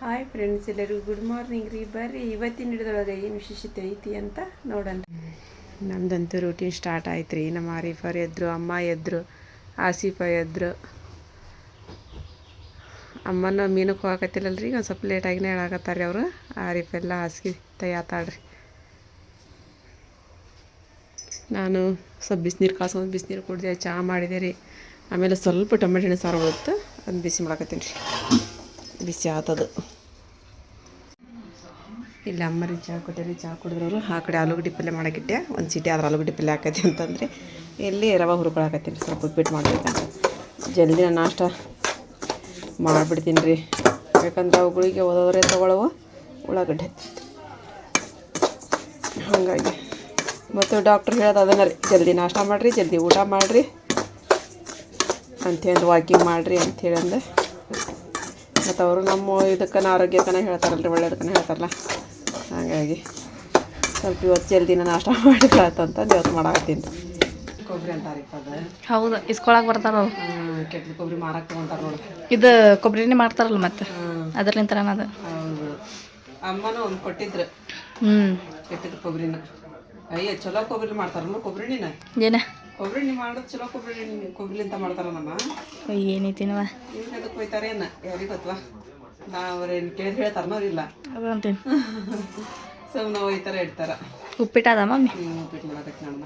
Hi friends ಎಲ್ಲರಿಗೂ good morning ರೀ. ಬರ್ರಿ, ಇವತ್ತಿನ ಹಿಡಿದೊಳಗೆ ಏನು ವಿಶೇಷತೆ ಐತಿ ಅಂತ ನೋಡೋಣ. ನಮ್ದಂತೂ ರೂಟೀನ್ ಸ್ಟಾರ್ಟ್ ಆಯ್ತು ರೀ ನಮ್ಮ ಆರಿಫರ್ ಎದ್ರು, ಅಮ್ಮ ಎದ್ರು, ಆಸಿಫ ಎದ್ರು. ಅಮ್ಮನ ಮೀನಕ್ಕೆ ಹೋಗಕತ್ತಿಲ್ಲಲ್ಲ ರೀ ಒಂದು ಸ್ವಲ್ಪ ಲೇಟಾಗಿನೇ ಹೇಳಾಕತ್ತಾರೆ ಅವರು. ಆರಿಫ್ ಎಲ್ಲ ಹಾಸಿಗೆ ತಯಾತಾಳ್ರಿ. ನಾನು ಸ್ವಲ್ಪ ಬಿಸಿನೀರು ಕಾಸ್ಕೊಂಡು ಬಿಸಿನೀರು ಕುಡಿದೆ ಚಹಾ ಮಾಡಿದೆ ರೀ. ಆಮೇಲೆ ಸ್ವಲ್ಪ ಟೊಮೆಟೊ ಹಣ್ಣು ಸಾರು ಉಳುತ್ತೆ ಅದನ್ನ ಬಿಸಿ ಮಾಡಾಕತ್ತೀನಿ ರೀ. ಬಿಸಿ ಆತದು ಇಲ್ಲಿ ಅಮ್ಮರಿ ಚಹಾ ಕೊಟ್ಟರಿ ಚಹಾ ಕುಡಿದ್ರವರು. ಆ ಕಡೆ ಆಲೂಗಡ್ಡೆ ಪಲ್ಯ ಮಾಡೋಕ್ಕಿಟ್ಟೆ ಒಂದು ಸೀಟಿ ಆದ್ರೆ ಆಲೂಗಡ್ಡೆ ಪಲ್ಯ ಹಾಕೈತಿ ಅಂತಂದರೆ, ಇಲ್ಲಿ ರವೆ ಹುರ್ಕೊಳಕತ್ತೀನಿ. ಸ್ವಲ್ಪ ಉಪ್ಪಿಟ್ಟು ಮಾಡ್ಬೇಕಂತ ಜಲ್ದಿ ನಾಷ್ಟ ಮಾಡಿಬಿಡ್ತೀನಿ ರೀ ಯಾಕಂದ್ರೆ ಅವುಗಳಿಗೆ ಓದೋದ್ರೆ ತೊಗೊಳವು, ಉಳ್ಳಾಗಡ್ಡೆ. ಹಾಗಾಗಿ. ಮತ್ತು ಡಾಕ್ಟ್ರ್ ಹೇಳೋದು ಅದನ್ನ ರೀ. ಜಲ್ದಿ ನಾಷ್ಟ ಮಾಡಿರಿ, ಜಲ್ದಿ ಊಟ ಮಾಡಿರಿ. ಅಂತೇಳಿ ವಾಕಿಂಗ್ ಮಾಡಿರಿ ಅಂಥೇಳಿ ಅಂದೆ. ಮತ್ತು ಅವರು ನಮ್ಮ ಇದಕ್ಕನ ಆರೋಗ್ಯಕ್ಕನ ರೀ ಒಳ್ಳೇದಕ್ಕನ ಹೇಳ್ತಾರಲ್ಲ. ಹಾಗಾಗಿ ಸ್ವಲ್ಪ ಇವತ್ತು ಜಲ್ದಿನ ನಾಷ್ಟ ಮಾಡಿದ್ರೆ ಆತಂತ ಇವತ್ತು ಮಾಡಾಕತ್ತೀನಿ. ಕೊಬ್ಬರಿ ಅಂತಾರೆ ಅದು. ಹೌದು ಇಸ್ಕೊಳಕ್ ಬರ್ತಾರ ಅವ್ರು. ಕೆಟ್ಟ ಕೊಬ್ಬರಿ ಮಾರಕ್ಕೆ ತೊಗೊಂತಾರೆ ನೋಡಿ ಇದು ಕೊಬ್ಬರಿನೇ ಮಾಡ್ತಾರಲ್ಲ ಮತ್ತೆ? ಅದ್ರಲಿಂತ ಅದು. ಹೌದು. ಅಮ್ಮನೂ ಒಂದು ಕೊಟ್ಟಿದ್ರು. ಹ್ಞೂ ಕೆಟ್ಟಿದ್ದು ಕೊಬ್ಬರಿನ. ಅಯ್ಯ ಚಲೋ ಕೊಬ್ಬರಿ ಮಾಡ್ತಾರಲ್ಲ ಕೊಬ್ಬರಿನ ಏನ? ಕೊಬ್ಬರಿ ನೀವು ಮಾಡೋದು ಚಲೋ ಕೊಬ್ಬರಿ ಕೊಬ್ಬರಿಲಿಂತ ಮಾಡ್ತಾರ ನಮ್ಮ. ಏನೈತಿನವ ಇವ್ರು ಎದಕ್ಕೆ ಹೋಯ್ತಾರೆ ಏನ? ಯಾರಿಗೆ ಗೊತ್ತವಾ ನಾವು ಅವ್ರೇನು ಕೇಳಿದ್ರೆ ಹೇಳ್ತಾರ ಇಲ್ಲ. ಅದು ಅಂತೀನಿ. ಸುಮ್ಮನೆ ಹೋಯ್ತಾರೆ ಇಡ್ತಾರ. ಉಪ್ಪಿಟ್ಟದ ಮಮ್ಮಿ? ಹ್ಞೂ ಉಪ್ಪಿಟ್ಟು ಮಾಡೋದಕ್ಕೆ ನಮ್ಮ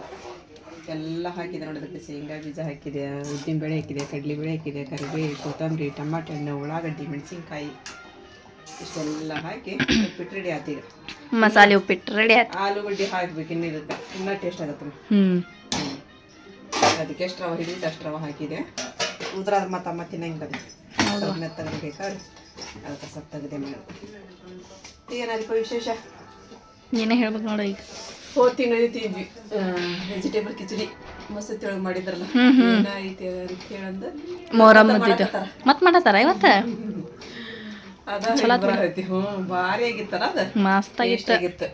ಎಲ್ಲ ಹಾಕಿದೆ ನೋಡಿ ಅದಕ್ಕೆ ಶೇಂಗಾ ಬೀಜ ಹಾಕಿದೆ ಉದ್ದಿನ ಬೇಳೆ ಹಾಕಿದೆ ಕಡ್ಲಿ ಬೇಳೆ ಹಾಕಿದೆ ಕರಿಬೇವು ಕೊತ್ತಂಬರಿ ಟಮಾಟೆ ಹಣ್ಣು ಉಳ್ಳಾಗಡ್ಡಿ ಮೆಣಸಿನ್ಕಾಯಿ. ಇಷ್ಟೆಲ್ಲ ಹಾಕಿ ಉಪ್ಪಿಟ್ಟು ರೆಡಿ ಆತೀಗ ಮಸಾಲೆ ಉಪ್ಪಿಟ್ಟು ರೆಡಿ ಆಯ್ತು ಆಲೂಗಡ್ಡೆ ಹಾಕ್ಬೇಕು ಇನ್ನಿರುತ್ತೆ ಇನ್ನೂ ಟೇಸ್ಟ್ ಆಗುತ್ತೆ ಹ್ಮ್. ಅದಕ್ಕೆ ಎಷ್ಟು ರವೆ ಹಿಡಿದು ಅಷ್ಟು ರವೆ ಹಾಕಿದೆ. ಉದ್ರಾದ ಮತ್ತೆ ಅಮ್ಮ ತಿನ್ನಂಗಿಲ್ಲ ಅದು ಮೆತ್ತಗೆ ಬೇಕಾದ್ರೆ ಅದಕ್ಕೆ ಸ್ವಲ್ಪ ತೆಗೆದೆ ಮಾಡಿ ಏನಾರಿಪ್ಪ ವಿಶೇಷ? ಏನೇ ಹೇಳ್ಬೇಕು ನೋಡ ಈಗ. ಹೋದ ತಿಂಗಳು ತಿಂದ್ವಿ ವೆಜಿಟೇಬಲ್ ಕಿಚಡಿ ಮಸ್ತಿ ಒಳಗೆ ಮಾಡಿದ್ರಲ್ಲ ಏನಾಯ್ತು ಅಂತ ಹೇಳಂದು ಮೊಹರಂ ಮದ್ದಿದ್ದು ಮತ್ ಮಾಡತ್ತಾರ ಇವತ್ತು? ಅದ ಭಾರಿ ಆಗಿತ್ತಲ್ಲ ಅದ. ಮಸ್ತ್ ಆಗಿತ್ತು.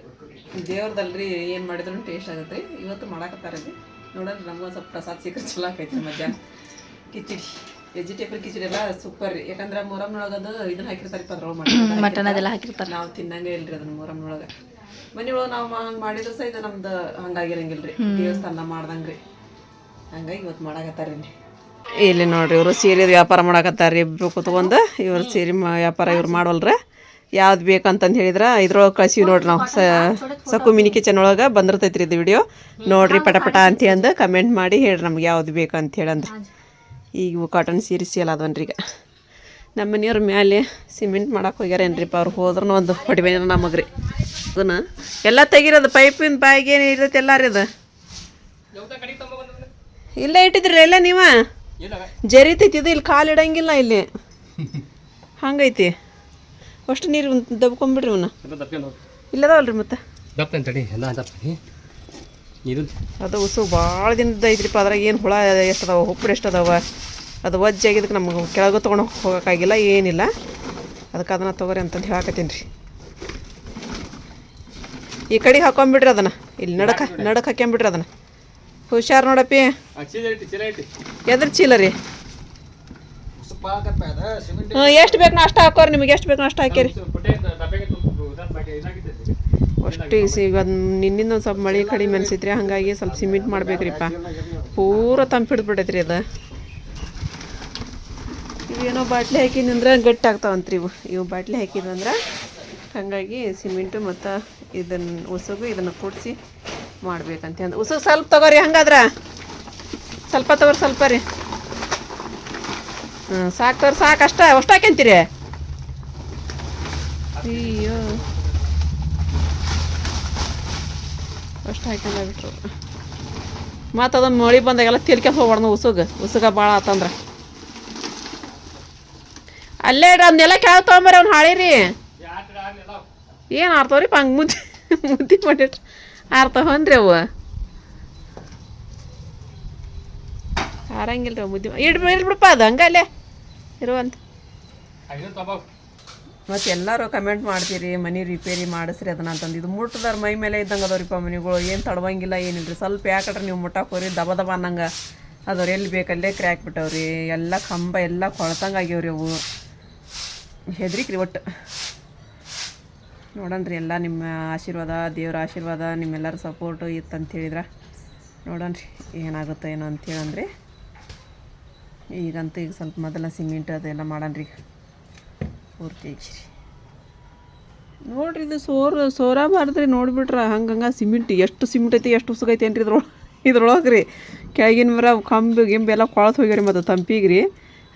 ದೇವ್ರದಲ್ರಿ ಏನ್ ಮಾಡಿದ್ರು ಟೇಸ್ಟ್ ಆಗತ್ತೆ ಇವತ್ತು ಮಾಡಾಕತ್ತಾರಲ್ಲಿ ನೋಡೋಣ ನಮ್ಗೆ ಸ್ವಲ್ಪ ಪ್ರಸಾದ ಸಿಕ್ಕರೆ ಚಲೋ ಆಕೈತಿ ಮಧ್ಯಾಹ್ನ. ಕಿಚಡಿ ವೆಜಿಟೇಬಲ್ ಕಿಚಡಿ ಎಲ್ಲ ಸೂಪರ್ ರೀ ಯಾಕಂದ್ರೆ ಮೊರಮ್ನೊಳಗದು ಇದನ್ನ ಹಾಕಿರ್ತಾರಪ್ಪ ಅದ್ರೊಳಗೆ ಮಾಡಿ ಮಟನ್ ಅದೆಲ್ಲ ಹಾಕಿರ್ತಾರೆ. ನಾವು ತಿನ್ನಂಗೆ ಇಲ್ರಿ ಅದನ್ನ ಮೊರಮ್ನೊಳಗೆ. ಮನೆಯೊಳಗೆ ಒಳಗೆ ನಾವು ಹಂಗೆ ಮಾಡಿದ್ರೆ ಸಹ ಇದು ನಮ್ದು ಹಂಗಾಗಿರಂಗಿಲ್ರಿ. ದೇವಸ್ಥಾನ ಮಾಡ್ದಂಗ್ರಿ. ಹಂಗಾಗಿ ಇವತ್ತು ಮಾಡಾಕತ್ತಾರ ಇಲ್ಲಿ. ನೋಡ್ರಿ ಇವರು ಸೀರೆ ವ್ಯಾಪಾರ ಮಾಡಾಕತ್ತಾರ. ಇಬ್ರು ಕುತ್ಕೊಂಡು ಇವ್ರು ಸೀರೆ ಮ- ವ್ಯಾಪಾರ ಇವ್ರು ಮಾಡವಲ್ರ ಯಾವ್ದು ಬೇಕಂತಂದು ಹೇಳಿದ್ರ ಇದ್ರೊಳಗೆ ಕಳ್ಸಿವಿ ನೋಡ್ರಿ ನಾವು ಸ ಸಕ್ಕು ಮಿನಿ ಕಿಚನ್ ಒಳಗೆ ಬಂದಿರ್ತೈತ್ರಿ ಇದು ವಿಡಿಯೋ ನೋಡ್ರಿ ಪಟ ಪಟ ಅಂತ ಅಂದು ಕಮೆಂಟ್ ಮಾಡಿ ಹೇಳ್ರಿ ನಮ್ಗೆ ಯಾವ್ದು ಬೇಕಂತ ಹೇಳಂದ್ರೆ. ಈಗ ಇವು ಕಾಟನ್ ಸೀರೆ ಸೇಲ್ ಅದನ್ರಿ ಈಗ. ನಮ್ಮ ಮನೆಯವ್ರ ಮ್ಯಾಲೆ ಸಿಮೆಂಟ್ ಮಾಡಕ್ಕೆ ಹೋಗ್ಯಾರೇನ್ರಿಪ್ಪ ಅವ್ರು ಹೋದ್ರೂ ಒಂದು ಹೊಡಿಬೇನ ನಮಗೆ ರೀ ಅದನ್ನ ಎಲ್ಲ ತೆಗಿರೋದು ಪೈಪಿನ ಬಾಯಿಗೆ ಏನು ಇರ್ತೈತೆ ಎಲ್ಲ ರೀ ಅದು ಇಲ್ಲೇ ಇಟ್ಟಿದ್ರಿ ಎಲ್ಲ ನೀವ? ಜರಿತೈತಿ ಇದು ಇಲ್ಲಿ ಕಾಲು ಇಡಂಗಿಲ್ಲ ಇಲ್ಲಿ. ಹಂಗೈತಿ. ಅಷ್ಟು ನೀರು ದಬ್ಕೊಂಬಿಡ್ರಿ ಅವನ್ನ ಇಲ್ಲದಾವಲ್ರಿ ಮತ್ತೆ? ತಡಿ ಎಲ್ಲ ದಪ್ಪ ಇದು ಅದು ಉಸು ಭಾಳ ದಿನದ ಐತ್ರಿಪ್ಪ ಅದ್ರಾಗ ಏನು ಹುಳ ಎಷ್ಟು ಅದಾವ ಉಪ್ಪು ಎಷ್ಟು ಅದಾವ ಅದು ವಜ್ಜಾಗಿದ್ದಕ್ಕೆ ನಮ್ಗೆ ಕೆಳಗೆ ತೊಗೊಂಡು ಹೋಗೋಕ್ಕಾಗಿಲ್ಲ ಏನಿಲ್ಲ. ಅದಕ್ಕೆ ಅದನ್ನು ತೊಗೊರಿ ಅಂತಂದು ಹೇಳಕತ್ತೀನಿ ರೀ. ಈ ಕಡೆಗೆ ಹಾಕೊಂಬಿಡ್ರಿ ಅದನ್ನು. ಇಲ್ಲಿ ನಡಕ ನಡಕ್ಕೆ ಹಾಕ್ಕೊಂಬಿಡ್ರಿ ಅದನ್ನು. ಹುಷಾರು ನೋಡಪ್ಪಿ. ಎದ್ರ ಚೀಲ ರೀ? ಎಷ್ಟು ಬೇಕು ನಾಷ್ಟ ಹಾಕೋರಿ ನಿಮಗೆ ಎಷ್ಟು ಬೇಕು ನಾಷ್ಟ ಹಾಕಿರಿ? ಅಷ್ಟು ಈಗ ನಿನ್ನಿಂದ ಒಂದು ಸ್ವಲ್ಪ ಮಳೆ ಕಡಿಮೆ ಅನ್ಸಿತ್ರಿ ಹಾಗಾಗಿ ಸ್ವಲ್ಪ ಸಿಮೆಂಟ್ ಮಾಡ್ಬೇಕ್ರಿಪ್ಪ. ಪೂರ ತಂಪು ಹಿಡಿದು ಬಿಡೈತ್ರಿ ಅದು ಇವೇನೋ ಬಾಟ್ಲಿ ಹಾಕಿದಂದ್ರೆ ಗಟ್ಟಿ ಆಗ್ತಾವಂತ್ರಿ ಇವು. ಇವು ಬಾಟ್ಲಿ ಹಾಕಿದಂದ್ರೆ ಹಾಗಾಗಿ ಸಿಮೆಂಟು ಮತ್ತು ಇದನ್ನು ಉಸುಗು ಇದನ್ನು ಕೂಡಿಸಿ ಮಾಡ್ಬೇಕಂತ ಉಸುಗು ಸ್ವಲ್ಪ ತಗೋರಿ ಹಂಗಾದ್ರೆ. ಸ್ವಲ್ಪ ತಗೋರಿ ಸ್ವಲ್ಪ ರೀ. ಹ್ಞೂ ಸಾಕು ತೋರಿ, ಸಾಕು, ಅಷ್ಟ, ಅಷ್ಟು ಹಾಕ್ಯಂತೀರಿ ಅಯ್ಯೋ. ಅಷ್ಟು ಹಾಕ್ಯಂದ ಬಿಟ್ರು ಮತ್ತು ಅದನ್ನು ಮಳೆ ಬಂದಾಗೆಲ್ಲ ತಿರ್ಕ್ಯಂತ ಹೋಗ್ಬಾರ್ದು ಉಸುಗ. ಉಸುಗ ಭಾಳ ಆತಂದ್ರೆ. ಅಲ್ಲೇ ಇಡ್ರಿ ಅದನ್ನೆಲ್ಲ ಕೆಳಗೆ ತೊಗೊಂಬರಿ, ಅವ್ನು ಹಾಳಿರಿ. ಏನು ಆರ್ತವ್ರಿ ಹಂಗೆ ಮುದ್ದೆ ಮುದ್ದೆ ಮಾಡಿಟ್ರಿ. ಆರ್ತವನ್ರಿ ಅವು. ಆರಂಗಿಲ್ರಿ ಮುದ್ದೆ ಇಡ್ ಇಡ್ಬಿಡಪ್ಪ ಅದು ಹಂಗಲ್ಲೇ ಇರುವಂತ. ಮತ್ತೆ ಎಲ್ಲರೂ ಕಮೆಂಟ್ ಮಾಡ್ತೀರಿ ಮನೆ ರಿಪೇರಿ ಮಾಡಿಸ್ರಿ ಅದನ್ನ ಅಂತಂದು. ಇದು ಮುಟ್ಟದಾರ ಮೈ ಮೇಲೆ ಇದ್ದಂಗೆ ಅದಾವ್ರಿಪ್ಪ ಮನಿಗಳು. ಏನು ತಡವಂಗಿಲ್ಲ ಏನಿಲ್ಲ ರೀ ಸ್ವಲ್ಪ ಯಾಕಟ್ರೆ ನೀವು ಮುಟ್ಟಕ್ಕೆ ಹೋಗ್ರಿ ದಬ ದಬ ಅನ್ನಂಗೆ ಅದವ್ರು. ಎಲ್ಲಿ ಬೇಕಲ್ಲೇ ಕ್ರ್ಯಾಕ್ ಬಿಟ್ಟವ್ರಿ. ಎಲ್ಲ ಕಂಬ ಎಲ್ಲ ಕೊಳತಂಗೆ ಆಗ್ಯಾವ್ರಿ ಅವು. ಹೆದ್ರಿಕ್ರಿ ಒಟ್ಟು. ನೋಡಣ್ರಿ ಎಲ್ಲ ನಿಮ್ಮ ಆಶೀರ್ವಾದ ದೇವ್ರ ಆಶೀರ್ವಾದ ನಿಮ್ಮೆಲ್ಲರ ಸಪೋರ್ಟು ಇತ್ತಂತ ಹೇಳಿದ್ರೆ. ನೋಡೋಣ ರೀ ಏನಾಗುತ್ತೋ ಏನೋ ಅಂತೇಳಂದ್ರಿ ಈಗಂತೂ ಈಗ ಸ್ವಲ್ಪ ಮೊದಲ ಸಿಮೆಂಟ್ ಅದೆಲ್ಲ ಮಾಡೋಣ ರೀ ಪೂರ್ತಿ ರೀ ನೋಡ್ರಿ ಇದು ಸೋರ್, ಸೋರಬಾರ್ದ್ರಿ ನೋಡಿಬಿಟ್ರೆ. ಹಂಗೆ ಸಿಮೆಂಟ್, ಎಷ್ಟು ಸಿಮೆಂಟ್ ಐತಿ, ಎಷ್ಟು ಉಸುಗೈತಿ ರೀ ಇದ್ರೊಳಗೆ ಇದ್ರೊಳಗೆ ರೀ ಕೆಳಗಿನ ಮರ, ಕಂಬ ಗಿಂಬೆಲ್ಲ ಎಲ್ಲ ಕೊಳತು ಹೋಗ್ಯಾರಿ ಮತ್ತು ತಂಪಿಗೆ ರೀ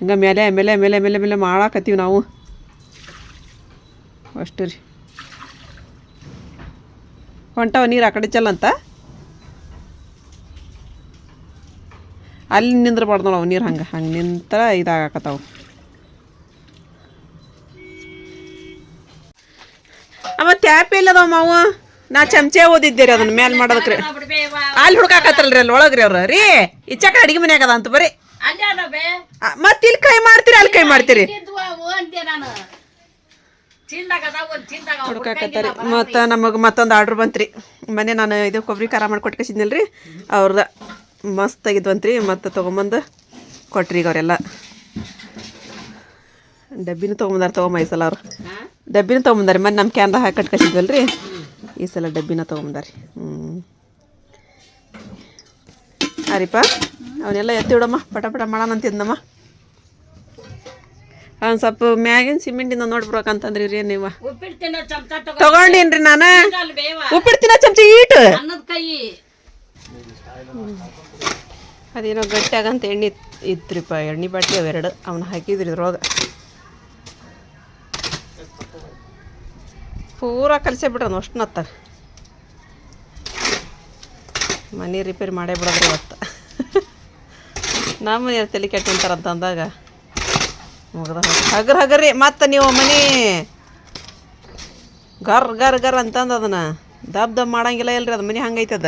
ಹಂಗೆ ಮೇಲೆ ಮೇಲೆ ಮೇಲೆ ಮೇಲೆ ಮೇಲೆ ಮಾಡಾಕತ್ತೀವಿ ನಾವು. ಅಷ್ಟು ರೀ. ಹೊಂಟವ ನೀರು ಆ ಕಡೆ ಚಲ್ಲಂತ ಅಲ್ಲಿ ನಿಂದ್ರಬಾರ್ದು ನೋಡವು ನೀರು ಹಂಗೆ ಹಂಗೆ ನಿಂತರ ಇದಾಗಕತ್ತಾವು. ಅಮ್ಮ ಟ್ಯಾಪ್ ಇಲ್ಲದವ ಮಾವು? ನಾ ಚಮಚೆ ಓದಿದ್ದೆ ರೀ ಅದನ್ನ ಮೇಲ್ ಮಾಡೋದಕ್ರಿ. ಅಲ್ಲಿ ಹುಡ್ಕಾಕತ್ತಲ್ರಿ ಅಲ್ಲಿ ಒಳಗ್ರಿ ಅವ್ರ. ರೀ ಇಚ್ಚಾಕ ಅಡಿಗೆ ಮನ್ಯಾಗ ಅದ ಅಂತ ಬರ್ರಿ ಮತ್ತೆ ಇಲ್ಲಿ ಕೈ ಮಾಡ್ತೀರಿ ಅಲ್ಲಿ ಕೈ ಮಾಡ್ತೀರಿ. ಹುಡ್ಕಾಕತ್ತಾರಿ. ಮತ್ತು ನಮಗೆ ಮತ್ತೊಂದು ಆರ್ಡ್ರ್ ಬಂತ್ರಿ. ಮನೆ ನಾನು ಇದು ಕೊಬ್ಬರಿ ಖಾರ ಮಾಡಿ ಕೊಟ್ಕಸಿದ್ನಲ್ರಿ ಅವ್ರದ. ಮಸ್ತ್ ಆಗಿದ್ವಂತ್ರಿ ಮತ್ತೆ ತೊಗೊಂಬಂದು ಕೊಟ್ರಿ ಈಗ ಅವರೆಲ್ಲ. ಡಬ್ಬಿನೂ ತೊಗೊಂಬಂದಾರ ತೊಗೊಂಬ ಈ ಸಲ ಅವ್ರು. ಡಬ್ಬಿನೂ ತೊಗೊಂಬಂದಾರಿ ಮತ್ತೆ ನಮ್ಮ ಕ್ಯಾನ್ದಾಗ ಹಾಕಿ ಕಟ್ಕಸಿದ್ವಲ್ರಿ? ಈ ಸಲ ಡಬ್ಬಿನ ತೊಗೊಂಬಂದಾರಿ. ಹ್ಞೂ ಅರಿಪ ಅವನ್ನೆಲ್ಲ ಎತ್ತಿ ಬಿಡಮ್ಮ ಪಟ ಪಟ ಮಾಡೋಣ ಅಂತಿದ್ನಮ್ಮ ಒಂದು ಸ್ವಲ್ಪ ಮ್ಯಾಗಿನ ಸಿಮೆಂಟಿಂದ ನೋಡ್ಬಿಡ್ಬೇಕಂತಂದ್ರಿ ರೀ ನೀವು. ತಗೊಂಡೇನ್ರಿ ನಾನು. ಉಪ್ಪಿಡ್ತೀನ ಚಮಚ ಈಟು. ಅದೇನೋ ಗಟ್ಟಿಯಾಗಂತ ಎಣ್ಣೆ ಇತ್ರಿಪ್ಪ ಎಣ್ಣೆ ಬಾಟ್ಲಿ ಅವೆರಡು ಅವನ್ನ ಹಾಕಿದ್ರಿ ಇದ್ರೊಳಗೆ. ಪೂರ ಕಲಸೇ ಬಿಡ್ರನು ಅಷ್ಟು ನತ್ತ ಮನೆ ರಿಪೇರಿ ಮಾಡೇ ಬಿಡೋದ್ರಿ ಇವತ್ತು. ನಮ್ಮ ಮನೆ ತಲೆ ಕೆಟ್ಟು ಅಂತಾರಂತ ಅಂದಾಗ. ಮುಗ್ದ ಹಗರ್ ಹಗರ್ರಿ, ಮತ್ತೆ ನೀವು ಮನೆ ಗರ್ ಗರ್ ಗರ್ ಅಂತಂದು ಅದನ್ನು. ದಬ್ ದಬ್ ಮಾಡಂಗಿಲ್ಲ ಇಲ್ರಿ, ಅದು ಮನೆ ಹಂಗೈತದ.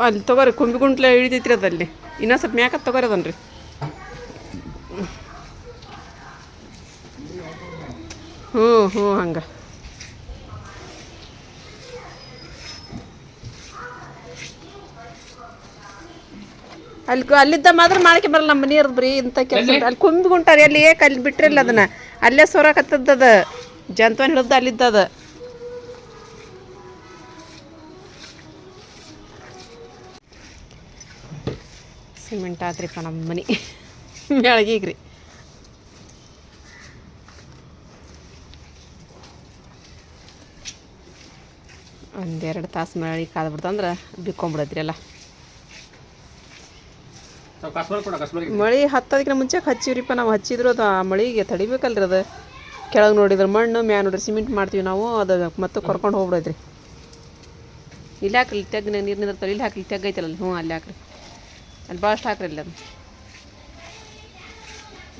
ಅಲ್ಲಿ ತಗೋರಿ ಕುಂಬಿ ಗುಂಟ್ಲೆ ಇಳಿದೈತ್ರಿ ಅದಲ್ಲಿ ಇನ್ನೂ ಸ್ವಲ್ಪ ಮ್ಯಾಕ ತಗೋರಿ ಅದನ್ರಿ ಹ್ಞೂ ಹ್ಞೂ ಹಂಗೆ. ಅಲ್ಲಿ ಅಲ್ಲಿದ್ದ ಮಾತ್ರ ಮಾಡಕ್ಕೆ ಬರಲ್ಲ ನಮ್ಮ ಮನೆಯವ್ರದ್ದು ಬರೀ ಇಂಥ ಕೆಲಸ ಅಲ್ಲಿ ಕುಂಬಿ ಗುಂಟಾರಿ ಅಲ್ಲಿ ಏಕ ಅಲ್ಲಿ ಬಿಟ್ರಿಲ್ಲ ಅದನ್ನ. ಅಲ್ಲೇ ಸೋರಾಕತ್ತದ ಜಂತವನ್ ಹಿಡಿದ ಅಲ್ಲಿದ್ದದ. ಸಿಮೆಂಟ್ ಆತ್ರಿಪ್ಪ ನಮ್ಮ ಮನೆ. ಬೆಳಗಿಗ್ರಿ ಒಂದೆರಡು ತಾಸು ಮಳೆ ಕಾದ್ಬಿಡ್ತಂದ್ರೆ ಬಿಕ್ಕೊಂಬಿಡತ್ರಿ ಎಲ್ಲ. ಮಳೆ ಹತ್ತೋದಕ್ಕಿಂತ ಮುಂಚೆ ಹಚ್ಚಿವ್ರಿಪ್ಪ ನಾವು ಹಚ್ಚಿದ್ರು ಅದು ಆ ಮಳೆಗೆ ತಡಿಬೇಕಲ್ರಿ ಅದು. ಕೆಳಗೆ ನೋಡಿದ್ರೆ ಮಣ್ಣು ಮ್ಯಾ ನೋಡಿದ್ರೆ ಸಿಮೆಂಟ್ ಮಾಡ್ತೀವಿ ನಾವು ಅದು ಮತ್ತೆ ಕರ್ಕೊಂಡು ಹೋಗ್ಬಿಡೈತ್ರಿ. ಇಲ್ಲಿ ಹಾಕ್ರಿ ತೆಗ್ಗ ತೆಗ್ನ ನೀರು ನಿಂದಿರ್ತಾರೆ ಇಲ್ಲಿ ಹಾಕ್ರಿ ತೆಗ್ಗೈತಲ್ಲ ಹ್ಞೂ ಅಲ್ಲಿ ಹಾಕ್ರಿ. ಅಲ್ಲಿ ಭಾಳಷ್ಟು ಹಾಕ್ರಿ ಅಲ್ಲಿ ಅದು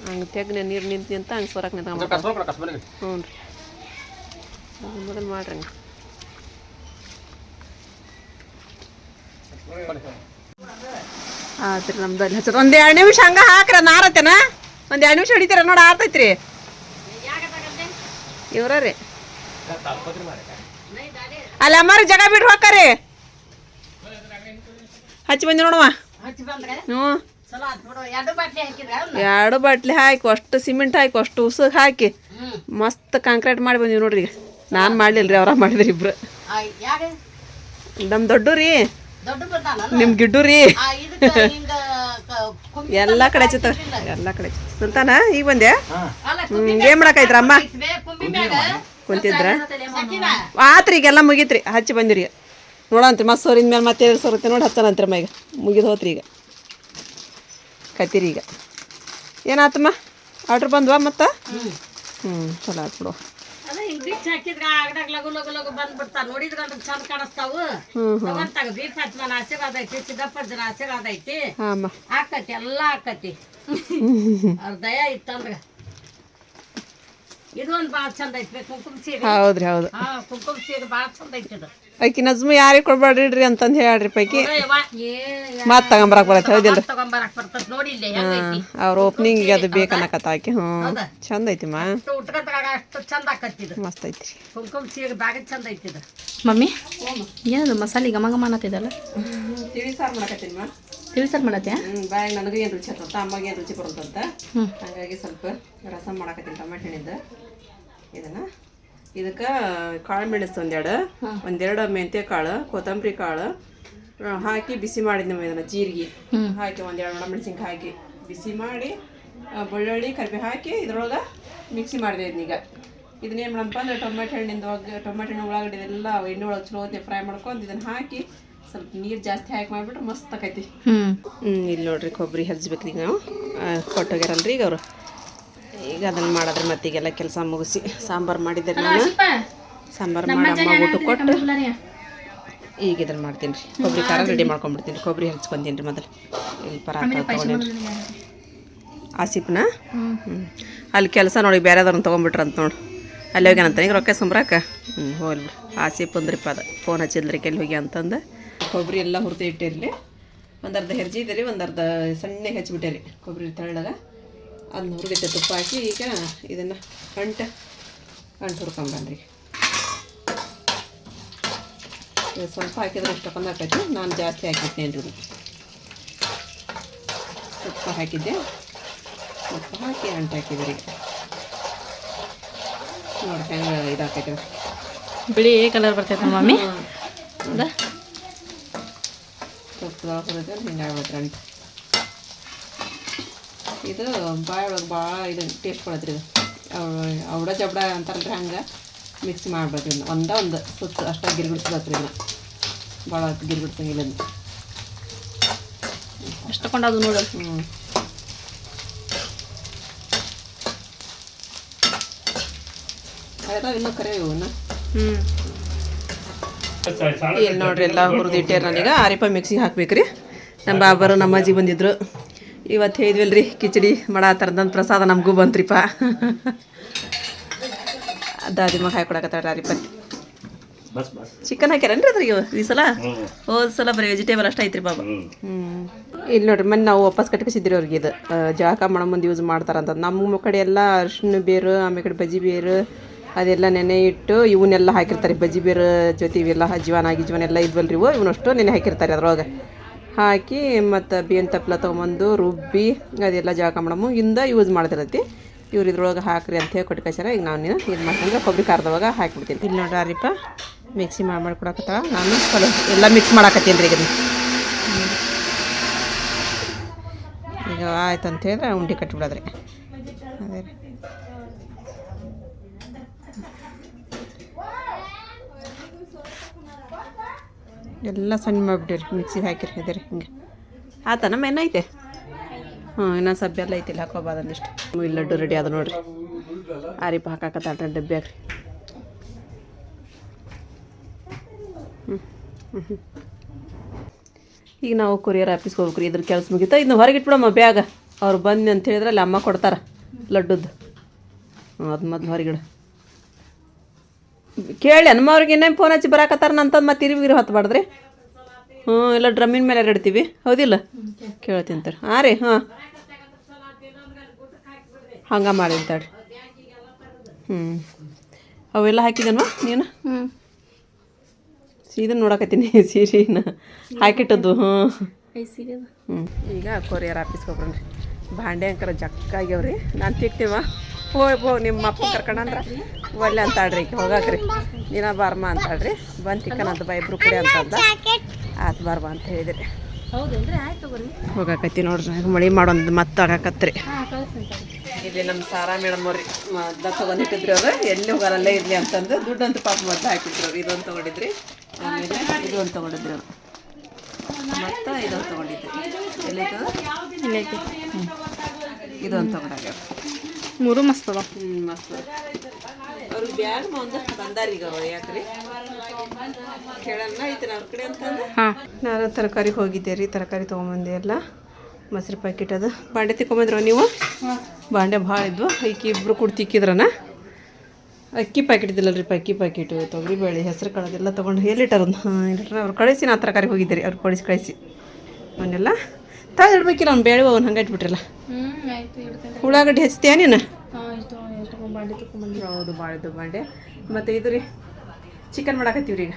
ಹಂಗೆ ತೆಗ್ನೆ ನೀರು ನಿಂತು ನಿಂತ ಹಂಗೆ ಸೊರಕ್ಕೆ ನಿಂತ ಹ್ಞೂ ರೀ ಮೊದಲು ಮಾಡ್ರಿ ಆತ್ರಿ ನಮ್ದು ಅಲ್ಲಿ ಹಚ್ಚೋದು ಒಂದು ಎರಡು ನಿಮಿಷ ಹಂಗೆ ಹಾಕ್ರ ನಾರತ್ತೇನ ಒಂದು ಎರಡು ನಿಮಿಷ ಹೊಡಿತೀರ ನೋಡಿ ಆರ್ತೈತ್ರಿ. ಇವ್ರ ರೀ. ಅಲ್ಲಿ ಅಮ್ಮಾರ ಜಾಗ ಬಿಟ್ಟು ಹೋಗ್ಕರಿ. ಹಚ್ಚಿ ಬಂದಿ ನೋಡುವ. ಎರಡು ಬಾಟ್ಲಿ ಹಾಕಿದ್ರ ಎರಡು ಬಾಟ್ಲಿ ಹಾಕಿ. ಅಷ್ಟು ಸಿಮೆಂಟ್ ಹಾಕಿ. ಅಷ್ಟು ಉಸು ಹಾಕಿ. ಮಸ್ತ್ ಕಾಂಕ್ರೀಟ್ ಮಾಡಿ ಬಂದೀವಿ ನೋಡ್ರಿ ಈಗ. ನಾನು ಮಾಡಲಿಲ್ಲ ರೀ ಅವ್ರ ಮಾಡಿದ್ರಿ ಇಬ್ರು. ನಮ್ ನಮ್ಮ ದೊಡ್ಡ ರೀ ನಿಮ್ಮ ಗಿಡ್ಡು ರೀ ಎಲ್ಲ ಕಡೆ ಹಚ್ಚತ್ತ ಎಲ್ಲ ಕಡೆ ಸುಲ್ತಾನ ಈಗ ಬಂದೆ ಏನು ಮಾಡಾಕೈತ್ರ ಅಮ್ಮ ಕುಂತಿದ್ರ? ಆತ್ರಿ ಈಗೆಲ್ಲ ಮುಗೀತ್ರಿ. ಹಚ್ಚಿ ಬಂದಿರಿ ನೋಡಂತ್ರಿ ಮತ್ತೆ ಸೋರಿನ ಮೇಲೆ ಮತ್ತೆ ಎರಡು ಸೋರುತ್ತೆ ನೋಡಿ ಹಚ್ಚನಂತ್ರಿ ಈಗ. ಮುಗಿದು ಹೋತ್ರಿ ಈಗ. ಕತ್ತಿರಿ ಈಗ. ಏನಾತಮ್ಮ? ಆರ್ಡ್ರ್ ಬಂದ್ವಾ ಮತ್ತೆ? ಹ್ಞೂ ಚಲೋ ಆಯ್ತು ಬಿಡು. ಅದೇ ಹಿಂಗ್ ಬಿಚ್ ಹಾಕಿದ್ರ ಆಗದಾಗ ಲಗು ಲಗು ಲಗು ಬಂದ್ಬಿಡ್ತಾವ. ನೋಡಿದ್ರ ಅಂದ್ರೆ ಚಂದ ಕಾಣಿಸ್ತಾವು. ತಗೊಂತಾಗ ಬಿ ಫಾತ್ಮನ ಆಶೀರ್ವಾದ ಐತಿ ಸಿದ್ದಪ್ಪನ ಆಶೀರ್ವಾದ ಐತಿ. ಅಮ್ಮ. ಆಕತಿ ಎಲ್ಲ ಆಕತಿ ಅವ್ರ ದಯ ಇತ್ತಂದ್ರ. ಇದು ಒಂದ್ ಬಾಳ ಚಂದ ಐತಿ ಕುಂಕುಮ ಸೀರೆ. ಹೌದ್ರಿ ಹೌದು. ಹಾ ಕುಂಕುಮ ಸೀರೆ ಬಾಳ ಚಂದ ಐತಿ ಇದು ಆಕಿ ನಜ್ಮು ಯಾರಿಗೆ ಕೊಡ್ಬೇಡ್ರಿ ಅಂತಂದು ಹೇಳ್ರಿ ಪೈಕಿ. ಮತ್ತೆ ತಗೊಂಬರಕ್ ಬರತ್ತೆ ಹೌದಿಲ್ಲ ತಗೊಂಬರಕ್ ಬರ್ತದ ನೋಡಿ ಇಲ್ಲಿ ಹೆಂಗೈತಿ ಅವ್ರ ಓಪನಿಂಗಿಗೆ ಅದು ಬೇಕನ್ನಕತ್ತ ಆಕಿ ಹ್ಞೂ ಚಂದ ಐತಿ ಮಾ. ಮಸ್ತ್ ಸೀರೆ ಐತಿ ಇದು. ಮಮ್ಮಿ ಏನದು ಮಸಾಲೆ ಗಮ ಗಮ ಅನ್ನತ್ತಿದಲ್ಲ ತಿಳಿ ಸಾರು ಮಾಡಕತ್ತೀನಿ ಮಾ. ತಿಳಿಸಲ್ ಮಾಡತ್ಯಾ? ಹ್ಞೂ ಬಾಯಿ ನನಗೆ ಏನು ರುಚಿ ಹತ್ತಂತ ಅಮ್ಮಗೆ ಏನು ರುಚಿ ಬರುತ್ತಂತ. ಹ್ಞೂ ಹಾಗಾಗಿ ಸ್ವಲ್ಪ ರಸಮ್ ಮಾಡಕತ್ತೀನಿ ಟೊಮೆಟೊ ಹಣ್ಣಿಂದ ಇದನ್ನು. ಇದಕ್ಕೆ ಕಾಳು ಮೆಣಸು ಒಂದೆರಡು ಒಂದೆರಡು ಮೆಂತ್ಯ ಕಾಳು ಕೊತ್ತಂಬರಿ ಕಾಳು ಹಾಕಿ ಬಿಸಿ ಮಾಡಿದ್ವಿ ಇದನ್ನು ಜೀರಿಗೆ. ಹಾಕಿ ಒಂದೆರಡು ಒಣಮೆಣಸಿನ್ಕಾಯಿ ಹಾಕಿ ಬಿಸಿ ಮಾಡಿ ಬೆಳ್ಳುಳ್ಳಿ ಕರಿಬೇವು ಹಾಕಿ ಇದ್ರೊಳಗೆ ಮಿಕ್ಸಿ ಮಾಡಿದೆ ಇದನ್ನೀಗ ಇದನ್ನೇನು ಮಾಡಪ್ಪ ಅಂದ್ರೆ ಟೊಮೆಟೊ ಹಣ್ಣಿಂದ ಒಗ್ಗ ಟೊಮೆಟೊ ಹಣ್ಣು ಉಳ್ಳಾಗಡ್ಡಿ ಎಲ್ಲ ಎಣ್ಣೆ ಒಳಗೆ ಚಲೋ ಫ್ರೈ ಮಾಡ್ಕೊಂಡು ಇದನ್ನು ಹಾಕಿ ಸ್ವಲ್ಪ ನೀರು ಜಾಸ್ತಿ ಹಾಕಿ ಮಾಡಿಬಿಟ್ರೆ ಮಸ್ತ್ ಆಕೈತಿ. ಹ್ಞೂ ಹ್ಞೂ ಇಲ್ಲಿ ನೋಡ್ರಿ ಕೊಬ್ಬರಿ ಹಚ್ಬೇಕು ಈಗ ನಾವು. ಕೊಟ್ಟೋಗ್ಯಾರಲ್ರಿ ಈಗ ಅವರು. ಈಗ ಅದನ್ನು ಮಾಡಿದ್ರೆ ಮತ್ತೀಗೆಲ್ಲ ಕೆಲಸ ಮುಗಿಸಿ ಸಾಂಬಾರು ಮಾಡಿದ್ದೆ ನಾನು ಸಾಂಬಾರು ಮಾಡಿ ಊಟ ಕೊಟ್ಟು. ಈಗ ಇದನ್ನು ಮಾಡ್ತೀನಿ ರೀ. ಕೊಬ್ಬರಿ ಖಾರ ರೆಡಿ ಮಾಡ್ಕೊಂಡ್ಬಿಡ್ತೀನಿ ಕೊಬ್ಬರಿ ಹಚ್ಕೊಂತೀನಿ ರೀ ಮೊದಲು. ಇಲ್ಲಿ ಪರಾತ ತೊಗೊಂಡೇನಿ. ಆಸಿಪ್ನ ಹ್ಞೂ ಅಲ್ಲಿ ಕೆಲಸ ನೋಡಿ ಬೇರೆದವ್ರನ್ನ ತೊಗೊಂಬಿಟ್ರಂತ ನೋಡು. ಅಲ್ಲಿ ಹೋಗ್ಯಾನಂತ ಈಗ ರೊಕ್ಕ ಸುಮ್ರಾಕ ಹ್ಞೂ ಹೋಗ್ಲಿ ಆಸಿಪ್ ಅಂದ್ರಿಪ್ಪ ಅದು ಫೋನ್ ಹಚ್ಚಿದ್ರಿ ಕೆಲ್ಲಿ ಹೋಗಿ ಅಂತಂದು. ಕೊಬ್ಬರಿ ಎಲ್ಲ ಹುರಿದು ಇಟ್ಟಿರಲಿ. ಒಂದು ಅರ್ಧ ಹೆರ್ಜಿ ಇದೆ ರೀ ಒಂದು ಅರ್ಧ ಸಣ್ಣ ಹೆಚ್ಚಿಬಿಟ್ಟೆ ರೀ ಕೊಬ್ಬರಿ ತಳ್ಳಗ. ಅದನ್ನ ಹುರಿದಿಟ್ಟೆ ತುಪ್ಪ ಹಾಕಿ ಈಗ ಇದನ್ನು ಅಂಟ ಅಂಟು ಹುರ್ಕೊಂಬಂದ್ರಿ ಇದು ಸ್ವಲ್ಪ ಹಾಕಿದ್ರೆ ಇಷ್ಟಕ್ಕೊಂದು ಹಾಕೈತಿ ನಾನು ಜಾಸ್ತಿ ಹಾಕಿದ್ದೇನೆ ರೀ ತುಪ್ಪ ಹಾಕಿದ್ದೆ. ತುಪ್ಪ ಹಾಕಿ ಅಂಟು ಹಾಕಿದ್ರಿ. ನೋಡಿ ಹೆಂಗೆ ಇದಾಕೈತಿ. ಬಿಳಿ ಕಲರ್ ಬರ್ತೈತೆ ಮಮ್ಮಿ ತುಪ್ಪದಾಗ ಹುರಿದ್ರೆ ಹಿಂಗೆ ಆಗ್ಬಿಟ್ರೆ ಅಂಟು ಇದು ಬಾಯೊಳಗೆ ಒಳಗೆ ಭಾಳ ಇದು ಟೇಸ್ಟ್ ಕೊಡತ್ರಿ ಇದು ಅವ್- ಅವಡ ಜಬಡ ಅಂತಾರಲ್ರಿ ಹಂಗೆ ಮಿಕ್ಸ್ ಮಾಡ್ಬೇಕು ಇದನ್ನ ಒಂದ ಒಂದು ಸುತ್ತ ಅಷ್ಟೇ ಗಿರ್ಗಿಡ್ಸ್ಬೇಕು ಇದನ್ನ ಭಾಳ ಹೊತ್ತು ಗಿರ್ಗಿಡ್ಸಂಗಿಲ್ಲ ಅಷ್ಟು ಕೊಂಡದು ನೋಡಿ. ಹ್ಞೂ ಅದಾವ ಇನ್ನೂ ಕರೆ ಇವನ್ನ ಹ್ಞೂ ಇಲ್ಲಿ ನೋಡ್ರಿ ಎಲ್ಲ ಹುರಿದಿಟ್ಟೆ ನಾನೀಗ ಆರಿಪ ಮಿಕ್ಸಿಗೆ ಹಾಕ್ಬೇಕ್ರಿ. ನಮ್ಮ ಬಾಬರು ನಮ್ಮ ಅಜ್ಜಿ ಬಂದಿದ್ರು. ಇವತ್ತು ಹೇಳಿದ್ವಲ್ರಿ ಕಿಚಡಿ ಮಾಡಾತಾರದಂತ ಪ್ರಸಾದ ನಮಗೂ ಬಂತ್ರಿಪ್ಪ. ದಾದಿಮ ಹಾಕೊಡಕತ್ತಾರ ರೀ ಬಸ್ ಬಸ್. ಚಿಕನ್ ಹಾಕ್ಯಾರನ್ರಿ ಅದ್ರಿಗೆ ಈ ಸಲ? ಹೋದ ಸಲ ಬರೀ ವೆಜಿಟೇಬಲ್ ಅಷ್ಟ ಐತ್ರಿ ಬಾಬಾ. ಹ್ಞೂ ಇಲ್ಲಿ ನೋಡ್ರಿ ಮೊನ್ನೆ ನಾವು ವಾಪಸ್ ಕಟ್ಕೊಸಿದ್ರಿ ಅವ್ರಿಗೆ ಇದು. ಜಾಕ ಮಾಡೋ ಮುಂದೆ ಯೂಸ್ ಮಾಡ್ತಾರಂತ ನಮ್ಮ ಕಡೆ ಎಲ್ಲ ಅರಿಶಿನ ಬೇರು ಆಮೇಲೆ ಕಡೆ ಬಜ್ಜಿ ಬೇರು ಅದೆಲ್ಲ ನೆನೆ ಇಟ್ಟು ಇವನ್ನೆಲ್ಲ ಹಾಕಿರ್ತಾರೆ. ಬಜ್ಜಿ ಬೇರು ಜೊತೆ ಇವೆಲ್ಲ ಜೀವನ ಗಿಜ್ವಾನ ಎಲ್ಲ ಇದ್ವಲ್ರಿ ಇವು. ಇವನಷ್ಟು ನೆನೆ ಹಾಕಿರ್ತಾರೆ ಅದ್ರೊಳಗೆ. ಹಾಕಿ ಮತ್ತು ಬೇನ್ ತಪ್ಪಲ ತೊಗೊಂಬಂದು ರುಬ್ಬಿ ಅದೆಲ್ಲ ಜಾಕ ಮಾಡಮು ಇಂದ ಯೂಸ್ ಮಾಡ್ತಿರತ್ತಿ. ಇವ್ರು ಇದ್ರೊಳಗೆ ಹಾಕ್ರಿ ಅಂತ ಹೇಳಿ ಕೊಟ್ಕಳ್ಸ್ಯಾರ ಈಗ ನಾನು ಇದು ಮಾಡ್ಕೊಂಡ್ರೆ ಕೊಬ್ಬರಿ ಕರ್ದವಾಗ ಹಾಕಿಬಿಡ್ತೀನಿ. ಇಲ್ಲಿ ನೋಡ್ರಿ ಆರಿಪ ಮಿಕ್ಸಿ ಮಾಡಿ ಮಾಡ್ಕೊಡಕತ್ತಾಳ. ನಾನು ಚಲೋ ಎಲ್ಲ ಮಿಕ್ಸ್ ಮಾಡಾಕತ್ತೀನಿ ರೀ ಇದನ್ನು. ಈಗ ಆಯ್ತು ಅಂತ ಹೇಳಿದ್ರೆ ಉಂಡೆ ಕಟ್ಟಿಬಿಡೋದ್ರಿ ಅದೇ ರೀ. ಎಲ್ಲ ಸಣ್ಣ ಮಾಡಿಬಿಡಿರಿ ಮಿಕ್ಸಿಗೆ ಹಾಕಿರಿ ಇದೇ ಹಿಂಗೆ. ಆತ ನಮ್ಮ ಏನೈತೆ ಹ್ಞೂ, ಇನ್ನೊಂದು ಸಬ್ಬೆ ಎಲ್ಲ ಐತಿಲ್ಲ ಹಾಕೋಬಾರ್ದು ಅಂದಿಷ್ಟು ಈ ಲಡ್ಡು ರೆಡಿ ಅದ ನೋಡ್ರಿ. ಆರಿಪ ಹಾಕಾಕತ್ತಾಳ ಡಬ್ಬಿ ಹಾಕ್ರಿ. ಹ್ಞೂ ಹ್ಞೂ ಈಗ ನಾವು ಕೊರಿಯರ್ ಆಫೀಸ್ಗೆ ಹೋಗ್ಬೇಕ್ರಿ, ಇದ್ರ ಕೆಲಸ ಮುಗಿತ ಇದನ್ನ ಹೊರಗೆ ಇಟ್ಬಿಡಮ್ಮ ಬ್ಯಾಗ. ಅವ್ರು ಬಂದು ಅಂತ ಹೇಳಿದ್ರೆ ಅಲ್ಲಿ ಅಮ್ಮ ಕೊಡ್ತಾರೆ ಲಡ್ಡುದ್ದು ಹ್ಞೂ, ಅದು ಮೊದಲು ಹೊರಗಿಡು. ಕೇಳಿ ಅನ್ಮ ಅವ್ರಿಗೆ ಇನ್ನೇನು ಫೋನ್ ಹಚ್ಚಿ ಬರಾಕತ್ತಾರ? ನಂತಂದು ಮತ್ತೆ ಇರಿವಿಗಿರಿ ಹೊತ್ಬಾರ್ದ್ರಿ ಹ್ಞೂ ಇಲ್ಲ ಡ್ರಮ್ಮಿನ ಮೇಲೆ ಇಡ್ತೀವಿ ಹೌದಿಲ್ಲ? ಕೇಳ್ತೀನಿ ಅಂತಾರೆ ಹಾಂ ರೀ ಹಾಂ ಹಂಗೆ ಮಾಡಿ ಅಂತಾಡ್ರಿ ಹ್ಞೂ. ಅವೆಲ್ಲ ಹಾಕಿದನ್ವ ನೀನು? ಹ್ಞೂ. ಸೀದಾ ನೋಡಕತ್ತೀನಿ ಸೀರೆನ. ಹಾಕಿಟ್ಟದ್ದು ಹ್ಞೂ. ಹ್ಞೂ. ಈಗ ಕೊರಿಯರ್ ಆಫೀಸ್ಗೆ ಹೋಗ್ರಿ ಭಾಂಡೆ ಅಂಕರ ಜಕ್ಕಾಗ್ಯಾವ್ರಿ ನಾನು ತಿಕ್ತೀವ. ಹೋಯ್ ಹೋಗಿ ನಿಮ್ಮ ಅಪ್ಪ ಕರ್ಕೊಂಡಂದ್ರೆ ಒಳ್ಳೆ ಅಂತಾಳ್ರಿ ಈಗ ಹೋಗಾಕ್ರಿ. ದಿನ ಬಾರ್ಮ ಅಂತಾಳ್ರಿ. ಬಂದು ತಿಕ್ಕನಂತ ಬಾ ಇಬ್ರು ಕುಡಿ ಅಂತಂದ. ಆತು ಬಾರ್ಮ ಅಂತ ಹೇಳಿದ್ರಿ. ಹೋಗಾಕತ್ತಿ ನೋಡ್ರಿ. ಮಳಿ ಮಾಡೋದು ಮತ್ತೆ ಆಗಾಕತ್ರಿ. ಇಲ್ಲಿ ನಮ್ಮ ಸಾರಾ ಮೇಡಮ್ ಅವ್ರಿ ಮೊದ್ಲ ತೊಗೊಂಡಿಟ್ಟಿದ್ರಿ ಅವ್ರು. ಎಲ್ಲಿ ಹೋಗಲ್ಲ ಇರಲಿ ಅಂತಂದು ದುಡ್ಡಂತೂ ಪಾಪ ಮೊದಲು ಹಾಕಿದ್ರು ಅವ್ರು. ಇದೊಂದು ತಗೊಂಡಿದ್ರಿ. ಆಮೇಲೆ ಇದೊಂದು ತೊಗೊಂಡಿದ್ರಿ ಅವ್ರು. ಮತ್ತು ಇದೊಂದು ತಗೊಂಡಿದ್ರಿ. ಎಲ್ಲಿ ಇದೊಂದು ತೊಗೊಂಡಾಗ ಮೂರು ಮಸ್ತ್ ಅದ ಹ್ಞೂ ಮಸ್ತ್ ಅವ್ರಿಗೆ ಬ್ಯಾಗ್ ಒಂದು ಬಂದಾರೀಗ ಅವ್ರು ಯಾಕ್ರಿ? ಕೇಳಲ್ಲ ಐತೆ ಅವ್ರ ಕಡೆ ಅಂತಂದು ಹಾಂ. ನಾನು ತರಕಾರಿಗೆ ಹೋಗಿದ್ದೆ ರೀ ತರಕಾರಿ ತೊಗೊಂಬಂದೆ ಎಲ್ಲ. ಮೊಸರು ಪ್ಯಾಕೆಟ್ ಅದು. ಬಾಂಡೆ ತಿಕ್ಕೊಂಬಂದ್ರ ನೀವು? ಬಾಂಡೆ ಭಾಳ ಇದ್ವು. ಈಕಿ ಇಬ್ಬರು ಕೂಡ ತಿಕ್ಕಿದ್ರನ? ಅಕ್ಕಿ ಪ್ಯಾಕೆಟ್ ಇದ್ದಿಲ್ಲಲ್ರಿ ಅಕ್ಕಿ ಪ್ಯಾಕೆಟು ತೊಗರಿಬೇಳೆ ಹೆಸರು ಕಳೆದೆಲ್ಲ ತೊಗೊಂಡು ಹೇಳಿಟ್ರ ಅವ್ರು ಕಳಿಸಿ ನಾ ತರಕಾರಿ ಹೋಗಿದ್ದೆ ರೀ ಅವ್ರು ಕಳಿಸಿ ಕಳಿಸಿ. ಅವನ್ನೆಲ್ಲ ತೆಗೆದಿಡ್ಬೇಕಿಲ್ಲ ಅವ್ನು ಬೇಳೆ ಅವ್ನು ಹಂಗೆ ಇಟ್ಬಿಟ್ರಲ್ಲ ಉಳ್ಳಾಗಡ್ಡಿ ಹಚ್ತೀಯ ನೀನು? ಹೌದು ಭಾಳದು ಬಾಂಡೆ ಮತ್ತು ಇದು ರೀ ಚಿಕನ್ ಮಾಡಾಕತ್ತೀವಿ ರೀ ಈಗ?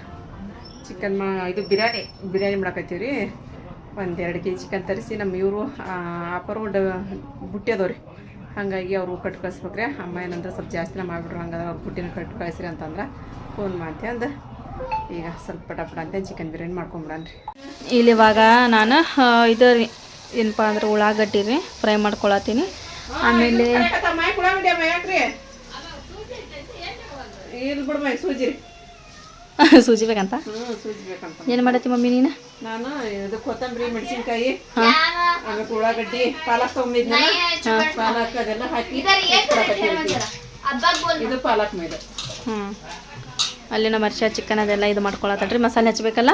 ಚಿಕನ್ ಮಾ ಇದು ಬಿರಿಯಾನಿ ಬಿರಿಯಾನಿ ಮಾಡಾಕತ್ತೀವಿ ರೀ ಒಂದೆರಡು ಕೆ ಜಿ ಚಿಕನ್ ತರಿಸಿ ನಮ್ಮ ಇವರು ಆಪರು ಡ ಬುಟ್ಟಿ ಅದಾವ್ರಿ. ಹಾಗಾಗಿ ಅವರು ಕಟ್ ಕಳಿಸ್ಬೇಕ್ರಿ. ಅಮ್ಮ ಏನಂದ್ರೆ ಸ್ವಲ್ಪ ಜಾಸ್ತಿನ ಮಾಡಿಬಿಟ್ರು ಹಂಗಾದ್ರೆ ಅವ್ರು ಬುಟ್ಟಿನ ಕಟ್ಟು ಕಳಿಸ್ರಿ ಅಂತಂದ್ರೆ ಫೋನ್ ಮಾಡ್ತೆ ಅಂದ. ಈಗ ಸ್ವಲ್ಪ ಪಟ ಪಟ ಅಂತ ಚಿಕನ್ ಬಿರಿಯಾನಿ ಮಾಡ್ಕೊಂಬಿಡನ್ರಿ. ಇಲ್ಲಿ ಇವಾಗ ನಾನು ಇದು ರೀ ಏನಪ್ಪ ಅಂದ್ರೆ ಉಳ್ಳಾಗಡ್ಡಿ ರೀ ಫ್ರೈ ಮಾಡ್ಕೊಳತ್ತೀನಿ. ಆಮೇಲೆ ಸೂಜಿ. ಬೇಕಂತ? ಏನು ಮಾಡತ್ತಿ ಮಮ್ಮಿ ನೀನು? ನಾನು ಇದು ಕೊತ್ತಂಬರಿ ಮೆಣಸಿನ್ಕಾಯಿ ಆಮೇಲೆ ಉಳ್ಳಾಗಡ್ಡಿ ಪಾಲಕ್ ತೊಗೊಂಡಿದ್ನಲ್ಲ? ಪಾಲಕ್ ಅದೆಲ್ಲ ಹಾಕಿ ಇದು ಪಾಲಕ್ ಮೇಲೆ ಹ್ಞೂ ಅಲ್ಲಿನ ನಮ್ಮ ವರ್ಷ ಚಿಕನ್ ಅದೆಲ್ಲ ಇದು ಮಾಡ್ಕೊಳತ್ತಾಳ್ರಿ. ಮಸಾಲೆ ಹಚ್ಬೇಕಲ್ಲ?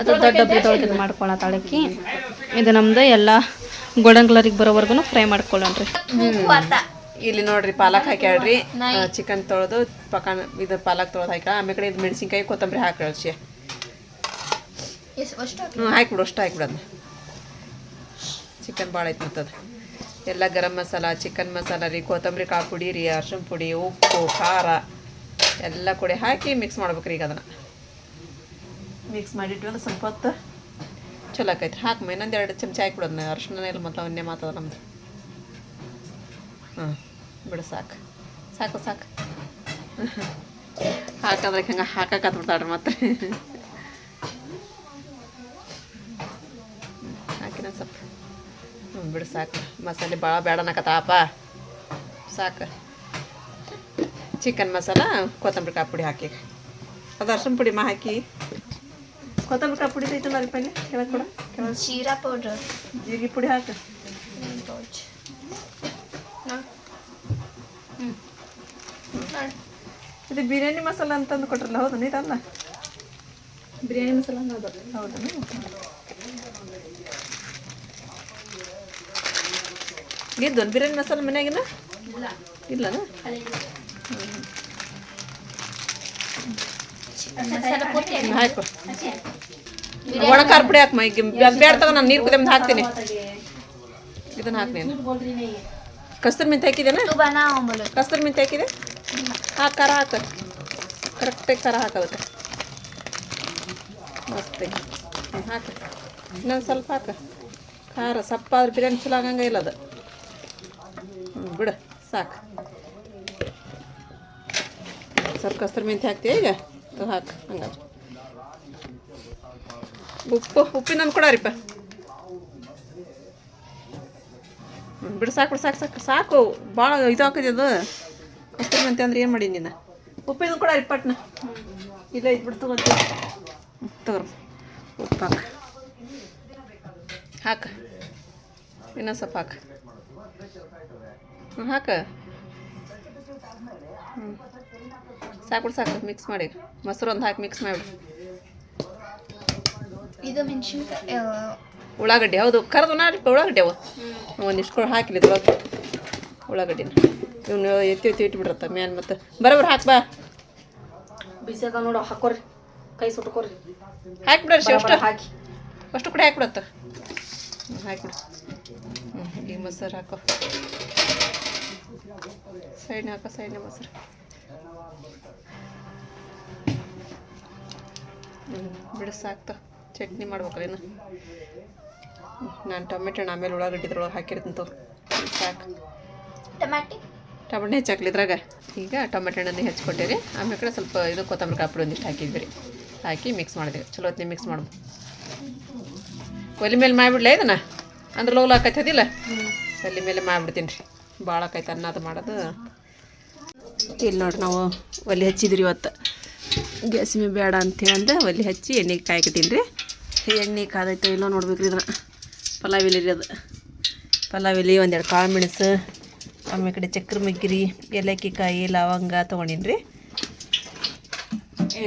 ಅದು ದೊಡ್ಡ ಡಬ್ಬಿದೊಳಗೆ ಇದು ಮಾಡ್ಕೊಳತ್ತಾಳಕಿ ಇದು ನಮ್ದು ಎಲ್ಲ ಗೋಲ್ಡನ್ ಕಲರಿಗೆ ಬರೋವರೆಗೂ ಫ್ರೈ ಮಾಡ್ಕೊಳ್ಳೋಣ್ರಿ. ಇಲ್ಲಿ ನೋಡ್ರಿ ಪಾಲಕ್ ಹಾಕ್ಯಾಳ್ರಿ. ಚಿಕನ್ ತೊಳೆದು ಪಕ ಇದು ಪಾಲಕ್ ತೊಳೆದು ಹಾಕ್ಯಾಳ. ಆಮೇಲೆ ಕಡೆ ಇದು ಮೆಣಸಿನ್ಕಾಯಿ ಕೊತ್ತಂಬರಿ ಹಾಕಿ ಹ್ಞೂ ಹಾಕ್ಬಿಡು. ಅಷ್ಟು ಹಾಕ್ಬಿಡೋದು ಚಿಕನ್ ಭಾಳ ಐತೆ ಮತ್ತದು ಎಲ್ಲ ಗರಂ ಮಸಾಲ ಚಿಕನ್ ಮಸಾಲ ರೀ ಕೊತ್ತಂಬರಿ ಕಾಳು ಪುಡಿ ರೀ ಅರ್ಶಿನ ಪುಡಿ ಉಪ್ಪು ಖಾರ ಎಲ್ಲ ಕೂಡಿ ಹಾಕಿ ಮಿಕ್ಸ್ ಮಾಡ್ಬೇಕ್ರಿ ಈಗ ಅದನ್ನು. ಮಿಕ್ಸ್ ಮಾಡಿಟ್ವಿ ಅಂದ್ರೆ ಸ್ವಲ್ಪ ಹೊತ್ತು ಚಲೋ ಆಕೈತಿ ಹಾಕಿ ಇನ್ನೊಂದು ಎರಡು ಚಮಚ ಹಾಕ್ಬಿಡೋದು ಅರ್ಶಿನ ಇಲ್ಲ ಮತ್ತು ಅವನ್ನೇ ಮಾತದ ನಮ್ದು. ಹಾಂ ಬಿಡು ಸಾಕು. ಸಾಕು ಸಾಕು. ಹಾಕಂದ್ರೆ ಹಂಗೆ ಹಾಕಕತ್ಬಿಡ್ತಾಳ್ರಿ ಮತ್ತೆ ಹಾಕಿನ ಸ್ವಲ್ಪ. ಹ್ಞೂ ಬಿಡು ಸಾಕು. ಮಸಾಲೆ ಭಾಳ ಬೇಡ ಅನ್ನಕತ್ತಾಪ ಸಾಕು. ಚಿಕನ್ ಮಸಾಲ, ಕೊತ್ತಂಬರಿ ಕಾಯಿ ಪುಡಿ ಹಾಕಿ ಅದು ಅರ್ಶಿನ ಪುಡಿ ಮಾ ಹಾಕಿ. ಕೊತ್ತಂಬರಿ ಕಾಯಿ ಪುಡಿ ಐತಲ್ಲ ಅಲ್ಲಿ ಪಲ್ಲೆ ಕೆಳಗೆ ಕೂಡ ಕೆಳಗೆ ಜೀರಾ ಪೌಡರ್. ಜೀರಿಗೆ ಪುಡಿ ಹಾಕು. ಇದು ಬಿರಿಯಾನಿ ಮಸಾಲ ಅಂತಂದು ಕೊಟ್ರಲ್ಲ ಹೌದು? ಇದಲ್ಲ ಬಿರಿಯಾನಿ ಮಸಾಲ ಹೌದು. ಹೌದಾ? ಇದ್ದು ಬಿರಿಯಾನಿ ಮಸಾಲ ಮನ್ಯಾಗಿನ? ಇಲ್ಲ. ಹ್ಮ್, ಹಾಕು ಒಣ ಖಾರ ಪುಡಿ ಹಾಕಮ್ಮ ಈಗ ಬೇಡ ತಗೋ ನಾನು ನೀರು ಕುದಿಯಮ್ದು ಹಾಕ್ತೀನಿ. ಇದನ್ನ ಹಾಕ್ ನೀನು. ಕಸ್ತೂರಿ ಮೆಂತೆ ಹಾಕಿದೇನ ಕಸ್ತೂರಿ ಮೆಂತೆ ಹಾಕಿದೆ ಹಾಕಿ ಖಾರ ಹಾಕು. ಕರೆಕ್ಟಾಗಿ ಖಾರ ಹಾಕೋದಕ್ಕೆ ಮಸ್ತ್. ಹಾಕು. ಇನ್ನೊಂದು ಸ್ವಲ್ಪ ಹಾಕು. ಖಾರ ಸಪ್ಪ ಆದ್ರೆ ಬಿರಿಯಾನಿ ಚಲೋ ಆಗಂಗೆ ಇಲ್ಲ ಅದು. ಬಿಡು ಸಾಕು. ಸ್ವಲ್ಪ ಕಸ್ತೂರಿ ಮೆಂತೆ ಹಾಕ್ತೀಯ ಈಗ? ತಗೋ ಹಾಕು, ಹಂಗಾದ್ರೆ. ಉಪ್ಪು, ಉಪ್ಪಿನ ಕೊಡಾರಿಪ್ಪ ಬಿಡು, ಸಾಕು ಬಿಡು, ಸಾಕು ಸಾಕು ಸಾಕು. ಭಾಳ ಇದು ಹಾಕಿದೆ ಅದು. ಕಸ್ತೂರಿ ಮೆಂತ್ಯ ಅಂದ್ರೆ ಏನು ಮಾಡಿ ನೀನು? ಉಪ್ಪಿನ ಕೂಡ ಪಟ್ನ ಇಲ್ಲ, ಇದು ಬಿಡು ತಗೋತೀವಿ ತಗೋರು ಉಪ್ಪು ಹಾಕ. ಹಾಕ. ಇನ್ನೊಂದು ಸ್ವಲ್ಪ ಹಾಕ. ಹಾಕ. ಹ್ಞೂ ಸಾಕು ಸಾಕು. ಮಿಕ್ಸ್ ಮಾಡಿ. ಮೊಸರು ಒಂದು ಹಾಕಿ ಮಿಕ್ಸ್ ಮಾಡಿ ಇದು ಮೆಣಸಿನ್ಕಾಯಿ ಉಳ್ಳಾಗಡ್ಡಿ. ಹೌದು. ಕರೆದು ನಾ ಉಳ್ಳಾಗಡ್ಡೆ ಅವು. ಒಂದಿಷ್ಟು ಹಾಕಿಲ್ಲ ಇದ್ರೊಳಗೆ. ಉಳ್ಳಾಗಡ್ಡಿನ. ಇವನು ಎತ್ತಿ ಎತ್ತಿ ಇಟ್ಬಿಡ್ರತ್ತ ಮ್ಯಾನ್ ಮತ್ತು. ಬರೋಬ್ರ ಹಾಕ್ ಬಾ. ಬಿಸಿಯಾಗ ನೋಡು ಹಾಕೋರಿ. ಕೈ ಸುಟ್ಕೋರಿ. ಹಾಕ್ಬಿಡ್ರಿ ಅಷ್ಟು. ಹಾಕಿ. ಅಷ್ಟು ಕೂಡ ಹಾಕ್ಬಿಡತ್ತ. ಹಾಕ್ಬಿಡು. ಹ್ಞೂ ಈ ಮೊಸರು ಹಾಕೋ. ಸೈಡ್ನ ಹಾಕೋ ಸೈಡ್ನ ಮೊಸರು. ಬಿಡು ಸಾಕ್ತ. ಚಟ್ನಿ ಮಾಡ್ಬೇಕಲ್ಲ ನಾನು ಟೊಮೆಟೊ ಹಣ್ಣು ಆಮೇಲೆ ಉಳ್ಳಾಗಡ್ಡಿದ್ರೊಳಗೆ ಹಾಕಿರ್ತೀನಿ ತೋ ಸಾಕು. ಟಮಾಟಿ ಟೊಮೆಟೊ ಹೆಚ್ಚಾಕ್ಲಿ ಇದ್ರಾಗ. ಈಗ ಟೊಮೆಟೊ ಹಣ್ಣನ್ನು ಹೆಚ್ಚಿಕೊಟ್ಟಿರಿ ಆಮೇಲೆ ಕಡೆ ಸ್ವಲ್ಪ ಇದು ಕೊತ್ತಂಬರಿ ಕಾಪುಡಿ ಒಂದಿಷ್ಟು ಹಾಕಿದ್ವಿ ರೀ. ಹಾಕಿ ಮಿಕ್ಸ್ ಮಾಡಿದ್ವಿ. ಚಲೋ ಹೊತ್ತಿನ ಮಿಕ್ಸ್ ಮಾಡ್ಬೋದು ಒಲೆ ಮೇಲೆ ಮಾಡಿಬಿಡ್ಲ ಇದನ್ನ? ಅಂದ್ರೆ ಲೋಲ್ ಹಾಕೈತದಿಲ್ಲ? ಒಲೆ ಮೇಲೆ ಮಾಡಿಬಿಡ್ತೀನಿ ರೀ. ಭಾಳ ಆಕೈತೆ ಅನ್ನೋದು ಮಾಡೋದು. ಇಲ್ಲಿ ನೋಡ್ರಿ ನಾವು ಒಲೆ ಹಚ್ಚಿದ್ರಿ ಇವತ್ತು. ಗ್ಯಾಸ್ ಬೇಡ ಅಂತೇಳಿ ಅಂದ ಒಲೆ ಹಚ್ಚಿ ಎಣ್ಣೆ ಕಾಯ್ಕತ್ತೀನಿ ರೀ. ಎಣ್ಣೆ ಕಾದೈತೆ ಇಲ್ಲೋ ನೋಡ್ಬೇಕು ರೀ ಇದನ್ನ ಪಲಾವ್ ಎಲೆ ರೀ ಅದು. ಪಲಾವ್ ಎಲೆ ಒಂದೆರಡು ಕಾಳು ಮೆಣಸು ಆಮೇಲೆ ಕಡೆ ಚಕ್ರ ಮಗ್ಗಿರಿ ಏಲಕ್ಕಿ ಕಾಯಿ ಲವಂಗ ತೊಗೊಂಡಿನಿ ರೀ.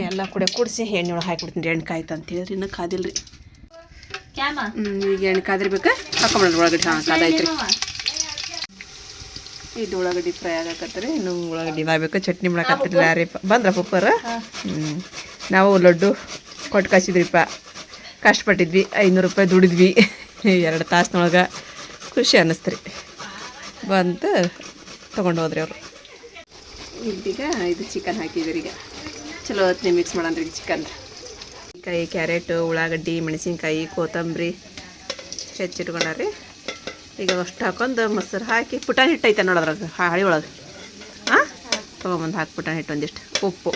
ಎಲ್ಲ ಕೂಡ ಕೂಡಿಸಿ ಎಣ್ಣೆ ಒಳಗೆ ಹಾಕಿಬಿಡ್ತೀನಿ ರೀ ಎಣ್ಣೆ ಕಾಯ್ತು ಅಂತ ಹೇಳಿದ್ರಿ ಇನ್ನೂ ಕಾದಿಲ್ಲ ರೀ. ಹ್ಞೂ ಈಗ ಎಣ್ಣೆ ಕಾದಿರ್ಬೇಕು ಹಾಕೊಂಬಿಡ್ರಿ ಒಳಗಡೆ ಹಾಂ ಕಾದಾಯ್ತು ರೀ ಇದು ಉಳ್ಳಾಗಡ್ಡಿ ಫ್ರೈ ಆಗಕತ್ತಾರೆ. ಇನ್ನು ಉಳ್ಳಾಗಡ್ಡಿ ಮಾಡಬೇಕು. ಚಟ್ನಿ ಮಾಡಕತ್ತಿರಲಿಲ್ಲ ಯಾರೇ ಬಂದ್ರ ಪಪ್ಪರ? ಹ್ಞೂ ನಾವು ಲಡ್ಡು ಕೊಟ್ಟು ಕಾಯಿಸಿದ್ರಿಪ್ಪ ಕಷ್ಟಪಟ್ಟಿದ್ವಿ. ಐನೂರು ರೂಪಾಯಿ ದುಡಿದ್ವಿ. ಎರಡು ತಾಸಿನೊಳಗೆ ಖುಷಿ ಅನ್ನಿಸ್ತ್ರಿ. ಬಂತು ತೊಗೊಂಡು ಹೋದ್ರಿ ಅವರು. ಇದೀಗ ಇದು ಚಿಕನ್ ಹಾಕಿದ್ರಿ ಈಗ. ಚಲೋ ಹೊತ್ತಿನ ಮಿಕ್ಸ್ ಮಾಡೋಣ್ರಿ ಚಿಕನ್ ಕಾಯಿ ಕ್ಯಾರೆಟು ಉಳ್ಳಾಗಡ್ಡಿ ಮೆಣಸಿನ್ಕಾಯಿ ಕೊತ್ತಂಬರಿ ಹೆಚ್ಚಿಟ್ಕೊಂಡಾರಿ ಈಗ ಅಷ್ಟು ಹಾಕೊಂಡು ಮೊಸರು ಹಾಕಿ ಪುಟಾಣಿ ಹಿಟ್ಟು ಐತೆ ನೋಡೋದ್ರಾಗ ಹಾಳಿ ಒಳಗೆ. ಹಾಂ? ತೊಗೊಂಬಂದು ಹಾಕಿ ಪುಟಾಣಿ ಹಿಟ್ಟು ಒಂದಿಷ್ಟು. ಉಪ್ಪು.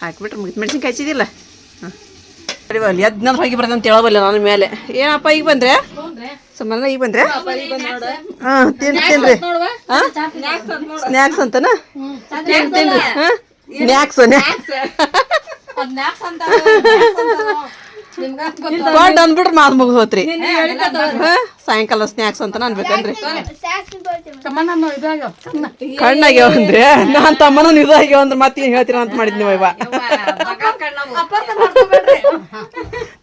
ಹಾಕಿಬಿಟ್ರೆ ಮುಗಿತು ಮೆಣಸಿನ್ಕಾಯಿ ಹಚ್ಚಿದಿಲ್ಲ ಹಾಂ. ಅಲ್ಲಿ ಎದ್ನಂದ್ರೆ ಹೋಗಿ ಬರ್ತಂತ ಹೇಳಬಲ್ಲ ನನ್ನ ಮೇಲೆ. ಏನಪ್ಪ ಈಗ ಬಂದ್ರೆ? ಸುಮ್ಮನೆ ಈಗ ಬಂದ್ರೆ? ಹಾಂ ತಿನ್ ತಿನ್ರಿ. ಹಾಂ? ಸ್ನ್ಯಾಕ್ಸ್ ಅಂತನಾ? ತಿನ್ ತಿನ್ರಿ. ಹಾಂ? ಸ್ನ್ಯಾಕ್ಸ್ ದೊಡ್ಡ ಅಂದ್ಬಿಟ್ರೆ ಮಾತು ಮುಗಿದು ಹೋತ್ರಿ ಹಾಂ ಸಾಯಂಕಾಲ ಸ್ನ್ಯಾಕ್ಸ್ ಅಂತ ಅನ್ಬೇಕನ್ರಿ ಕಣ್ಣಾಗ್ಯಾವ ಅಂದ್ರೆ ನಾನ್ ತಮ್ಮನ ಇದಾಗ್ಯಾವ ಅಂದ್ರೆ ಮತ್ತೆ ಏನ್ ಹೇಳ್ತೀರ ಅಂತ ಮಾಡಿದ್ ನೀವು ಇವ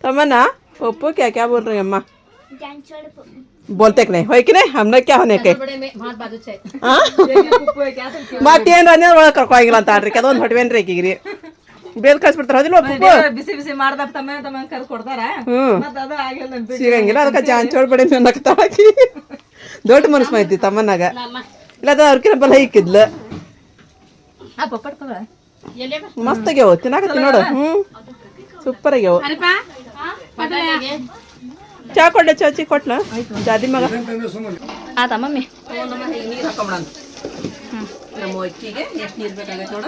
तमन्ना पप्पू क्या क्या बोल रही है अम्मा बोलते कि नहीं होय कि नहीं हमने क्या होने के ಮತ್ತೇನ್ ಅನ್ನೋ ಒಳಗೆ ಕರ್ಕೊಳಗಿಲ್ಲ ಅಂತ ಆಡ್ರಿ ಅದೊಂದು ಹೊಟ್ವೇನ್ರಿ ಆಕಿಗ್ರಿ ಬೇಲ್ ಕಳ್ಸ್ಬಿಡ್ತಾರ ಅದಿಲ್ಲ ಬಿಸಿ ಬಿಸಿ ಮಾಡ್ದಾಗ ತಮ್ಮ ತಮ್ಮ ಕರ್ಸ್ ಕೊಡ್ತಾರ ಮತ್ತೆ ಅದು ಆಗಿಲ್ಲ ಸಿಗಂಗಿಲ್ಲ ಅದಕ್ಕೆ ಜಾಂಚೋಳ್ ಬಡಿ ಅನ್ನಕತ್ತಾಳಕಿ ದೊಡ್ಡ ಮನಸ್ಸು ಐತಿ ತಮ್ಮನಾಗ ಇಲ್ಲ ಅದ ಅವ್ರಕಿನ ಬಲ ಇಕ್ಕಿದ್ಲು ಮಸ್ತ್ ಆಗ್ಯಾವ ತಿನ್ನಾಕತ್ತಿ ನೋಡು. ಹ್ಮ್. ಸೂಪರ್ ಆಗ್ಯಾವ. ಚಾ ಕೊಡ್ಲೆ ಚಾಚಿ ಕೊಟ್ಲ? ಜಾದಿ ಮಗ. ಆತ ಮಮ್ಮಿ ನೀರು ಹಾಕೊಂಬಿಡ ನಮ್ಮ ಅಕ್ಕಿಗೆ ಎಷ್ಟು ನೀರು ಬೇಕಾಗೈತೆ ನೋಡ.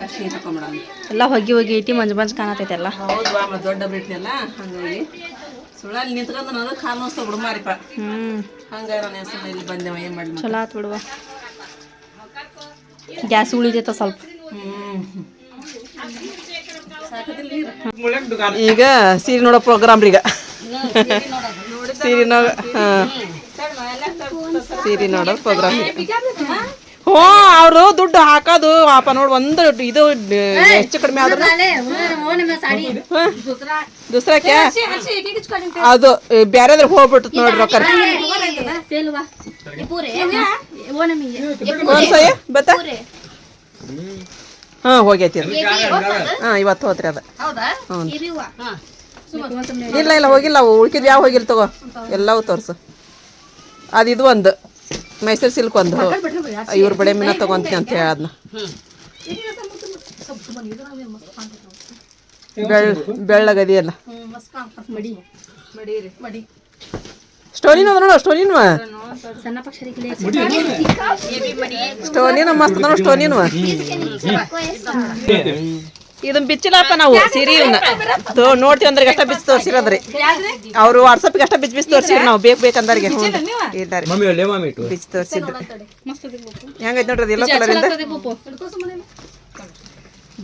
ಅಷ್ಟು ಎಲ್ಲ ಹೊಗಿ ಹೊಗಿ ಐತಿ ಮಂಜು ಮಂಜು ಕಾಣತೈತೆಲ್ಲ ಹೌದು ಬಾ ಮತ್ತೆ ದೊಡ್ಡ ಬಿಟ್ನಲ್ಲ ಹಂಗಾಗಿ. ಸುಳ್ಳಲ್ಲಿ ನಿಂತ್ಕೊಂಡು ನಾನು ಕಾಲು ನೋಸ್ತ ಬಿಡು ಮಾರಿಪ ಹ್ಮ್. ಹಂಗಾಗಿ ನಾನು ಹೆಸರು ಇಲ್ಲಿ ಬಂದೆವ ಏನು ಮಾಡಿ ಚಲೋ ಆತ್ ಬಿಡುವ. ಗ್ಯಾಸ್ ಉಳಿತೈತ ಸ್ವಲ್ಪ. ಹ್ಮ್. ಈಗ ಸೀರೆ ನೋಡೋ ಪ್ರೋಗ್ರಾಮ್ ರೀ ಈಗ ಸೀರೆ ನೋಡ ಸೀರೆ ನೋಡೋ ಪ್ರೋಗ್ರಾಮ್ ಹ್ಞೂ ಅವರು ದುಡ್ಡು ಹಾಕೋದು ಪಾಪ ನೋಡಿ ಒಂದು ಇದು ಹೆಚ್ಚು ಕಡಿಮೆ ಆದ್ರೆ ಕ್ಯಾ ಅದು ಬೇರೆದ್ರ ಹೋಗ್ಬಿಟ್ಟು ನೋಡ್ರಿ ರೊಕ್ಕ ಬತ್ತ? ಹಾ ಹೋಗೈತಿ ಅದು. ಹಾ ಇವತ್ತು ಹೋತ್ರಿ ಅದ. ಹ್ಞೂ. ಇಲ್ಲ ಇಲ್ಲ ಹೋಗಿಲ್ಲ ಅವು ಉಳ್ಕಿದ್ ಯಾವ ಹೋಗಿಲ್ಲ ತಗೋ? ಎಲ್ಲವೂ ತೋರ್ಸು. ಅದು ಇದು ಒಂದು. ಮೈಸೂರು ಸಿಲ್ಕ್ ಒಂದು ಇವ್ರ ಬಳೆ ಮೀನ ತಗೊಂತೀನಿ ಅಂತ ಹೇಳದ್ನ ಬೆಳ್ಳ ಬೆಳ್ಳಗದಿಯಲ್ಲ ಸ್ಟೋನಿನ ನೋಡು ಸ್ಟೋನಿನ ಸ್ಟೋನಿನ ಮಸ್ತ್ ನೋಡು ಸ್ಟೋನಿನ ಇದನ್ನ ಬಿಚ್ಚಿಲ್ಲಪ್ಪ ನಾವು ಸೀರೆ ಇವನ್ನ ತೋ ನೋಡ್ತೀವಿ ಅಂದ್ರೆ ಅಷ್ಟ ಬಿಚ್ಚಿ ತೋರ್ಸಿರೋದ್ರಿ. ಅವರು ವಾಟ್ಸಪ್ ಅಷ್ಟ ಬಿಚ್ಚಿ ಬಿಚ್ಚಿ ತೋರ್ಸಿರಿ ನಾವು ಬೇಕು ಬೇಕಂದವ್ರಿಗೆ ಇದ್ದಾರೆ ಬಿಚ್ಚಿ ತೋರ್ಸಿದ್ರಿ. ಹೆಂಗೈತೆ ನೋಡ್ರಿ ಅದು ಎಲ್ಲೋ ಕಲರಿಂದ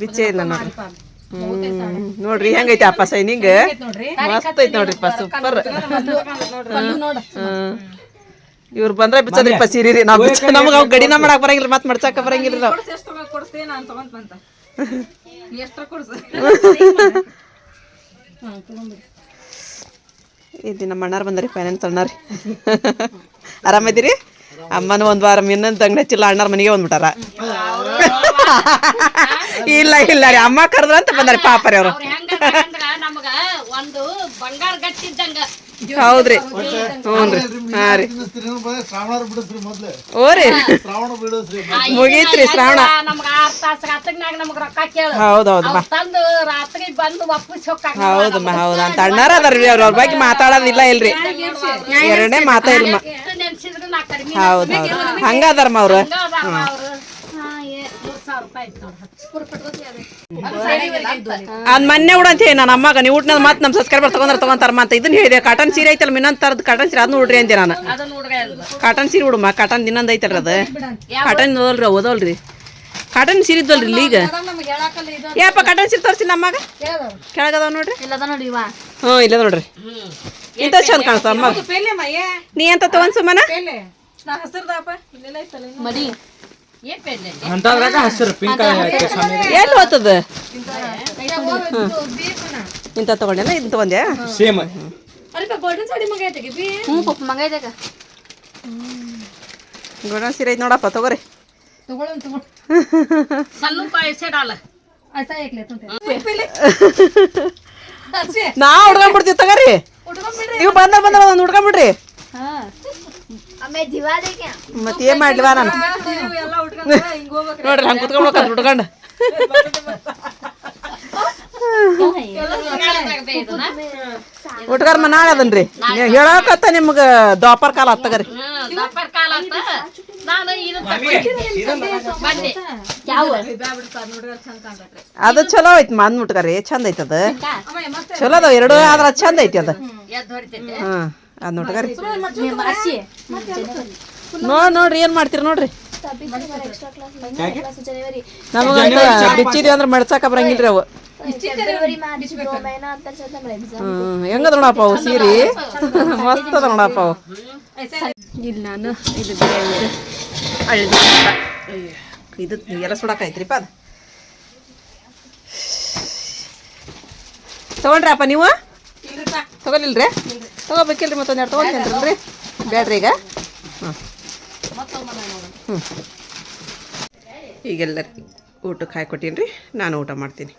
ಬಿಚ್ಚೇ ಇಲ್ಲ ನೋಡ್ರಿ. ಹ್ಮ್ ನೋಡ್ರಿ ಹೆಂಗೈತೆ ಅಪ್ಪ ಸೈನಿಂಗ್ ಮಸ್ತ್ ಐತಿ ನೋಡ್ರಿಪ್ಪ ಸೂಪರ್. ಇವ್ರು ಬಂದ್ರೆ ಬಿಚ್ಚದ್ರಿಪ್ಪ ಸೀರಿ ರೀ ನಾವು ಬಿಚ್ಚ ನಮ್ಗೆ ಅವ್ ಗಡಿನ ಮಾಡಕ್ ಬರಂಗಿಲ್ಲ ಮತ್ತೆ ಮಡ್ಚಾಕ ಬರಂಗಿಲ್ಲ ನಾವು. ಇದು ನಮ್ಮ ಅಣ್ಣಾರು ಬಂದ್ರಿ ಫೈನಾನ್ಸ್ ಅಣ್ಣಾರಿ. ಆರಾಮದಿರಿ ಅಮ್ಮನ ಒಂದ್ ವಾರ ಇನ್ನೊಂದು ಅಂಗಡಿ ಹಚ್ಚಿಲ್ಲ ಅಣ್ಣಾರ ಮನೆಗೆ ಬಂದ್ಬಿಟ್ಟಾರ. ಇಲ್ಲ ಇಲ್ಲ ರೀ ಅಮ್ಮ ಕರೆದ್ರ ಅಂತ ಬಂದಾರಿ ಅವರು. ಒಂದು ಬಂಗಾರ ಗಟ್ಟಿದ್ದಂಗ. ಹೌದ್ರಿ. ಹ್ಞೂನ್ರಿ. ಹಾ ರೀ. ಶ್ರಾವಣ ಬಿಡಿಸ್ರಿ ಮೊದ್ಲೆ. ಓ ರೀ. ಮುಗೀತ್ರಿ ಶ್ರಾವಣ. ಹೌದೌದು ಆರ್ ತಾಸ ರಾತ್ರಿನಾಗ ನಮಗ ರೊಕ್ಕ ಕೇಳು. ಹೌದೌದಮ್ಮ ತಂದು ರಾತ್ರಿ ಬಂದು ವಾಪಸ್ ಹೋಗ್ಕಾಕ ಹೌದಮ್ಮ ಹೌದು. ಅಂತ ಅಣ್ಣಾರ ಅದಾರ್ರಿ ಅವ್ರ. ಅವ್ರ ಬಗ್ಗೆ ಮಾತಾಡೋದಿಲ್ಲ ಇಲ್ರಿ. ಎರಡನೇ ಮಾತಾ ಹೌದು ಹೌದು. ಹಂಗ ಅದಾರಮ್ಮ ಅವ್ರು. ಅದ್ ಮೊನ್ನೆ ಉಡಂತ ಹೇಳಿ ನಾನು ಅಮ್ಮಗ ನೀವು ಊಟದ ಮತ್ತೆ ನಮ್ಮ ಸಬ್ಸ್ಕ್ರೈಬರ್ ತಗೊಂಡ್ರೆ ತಗೊಂತಾರ ಮತ್ತೆ. ಇದನ್ನ ಹೇಳಿದೆ ಕಾಟನ್ ಸೀರೆ ಐತಲ್ಲ ಇನ್ನೊಂದು ತರದ ಕಾಟನ್ ಸೀರೆ ಅದನ್ನ ನೋಡ್ರಿ ಅಂದೆ ನಾನು. ಕಾಟನ್ ಸೀರೆ ಉಡಮ್ಮ ಕಾಟನ್ ಇನ್ನೊಂದು ಐತಲ್ರಿ ಅದು. ಕಾಟನ್ ಓದಲ್ರಿ ಓದಲ್ರಿ ಕಾಟನ್ ಸೀರಿದ್ವಲ್ರಿ ಇದ್ದಲ್ರಿ ಇಲ್ಲಿ ಈಗ ಏಪ್ಪ ಇದು ಕಾಟನ್ ಸೀರೆ ತೋರಿಸಿ ನಮ್ಮಗ ಕೆಳಗದಾವ ನೋಡ್ರಿ. ಹ್ಞೂ ಇಲ್ಲ ನೋಡ್ರಿ. ಇಂಥ ಚಂದ ಕಾಣಿಸ್ತಾವ ಅಮ್ಮ. ನೀ ಅಂತ ತಗೊಂಡ್ ಸುಮ್ಮನ ಎಲ್ಲಿ ಹೋತದ? ಇಂಥ ತಗೊಂಡೇನ? ಇದನ್ನ ತಗೊಂಡೆ ಸೇಮ್. ಗೋಲ್ಡನ್ ಸಾಡಿ ಮಗ ಐತೆ ಬಿ? ಹ್ಞೂ ಪಪ್ಪ ಮಗ ಇದೆಗ ಗೋಡನ್ ಸೀರೆ ಐತಿ ನೋಡಪ್ಪ ತಗೋರಿ. ತಗೊಳ್ಳೋಣ ಸಣ್ಣ ಆಯ್ತಾ ಏಕ್ಲೆ ಪೇಲೆ. ನಾ ಹುಡ್ಕೊಂಡ್ಬಿಡ್ತೀವಿ ತಗೋರಿ. ನೀವು ಬಂದ ಬಂದ ಒಂದು ಹುಡ್ಕೊಂಡ್ಬಿಡ್ರಿ ಮತ್ತೆ ಏನ್ ಮಾಡ್ಲಿವಾ ನಾನು? ನೋಡ್ರಿ ಹಂಗೆ ಕುತ್ಕೊಂಡ್ಬೇಕು ಹುಡ್ಕೊಂಡು. ಊಟಗಾರ ಮನಾಗ ಅದನ್ರಿ. ಹೇಳಕತ್ತ ನಿಮ್ಗೆ ದ್ವಾಪರ್ ಕಾಲ ಹತ್ತಗರಿ ದಪ್ಪರ್ ಕಾಲ ಅಂತ ನಾನು ಇದು ಬನ್ನಿ ಅದು ಚಲೋ ಐತಿ ಮಂದ್ ಮುಟ್ಗಾರಿ ಚಂದ ಐತಿ ಅದು. ಚಲೋ ಅದಾವ. ಎರಡು ಆದ್ರ ಚಂದ ಐತಿ ಅದ. ಹಾ ಅದ್ ಊಟಗಾರಿ ನೋಡ್ ನೋಡ್ರಿ ಏನ್ ಮಾಡ್ತೀರಿ ನೋಡ್ರಿ. ನಮಗ ಬಿಚ್ಚಿದ್ವಿ ಅಂದ್ರೆ ಮಡ್ಸಾಕ ಬರಂಗಿಲ್ರಿ ಅವು. ಹೆಂಗದ ನೋಡಪ್ಪ ಅವು ಸೀರಿ? ಮಸ್ತ್ ಅದ ನೋಡಪ್ಪ ಅವು ಇಲ್ಲಿ ನಾನು ಇದು ಅಳ್ಳಿ ಇದು ಎಲ್ಲ ಸುಡಕೈತ್ರಿಪ್ಪ ಅದು. ತಗೊಂಡ್ರಪ್ಪ ನೀವು? ತಗೊಲಿಲ್ರಿ? ತಗೋಬೇಕಿಲ್ರಿ ಮತ್ತೊಂದು ಎರಡು ತಗೊಂಡ್ರಿ ಬೇಡ್ರಿ ಈಗ. ಹ್ಞೂ ಹ್ಞೂ ಈಗೆಲ್ಲ ಊಟಕ್ಕೆ ಹಾಕಿ ಕೊಟ್ಟೀನಿ ರೀ ನಾನು ಊಟ ಮಾಡ್ತೀನಿ.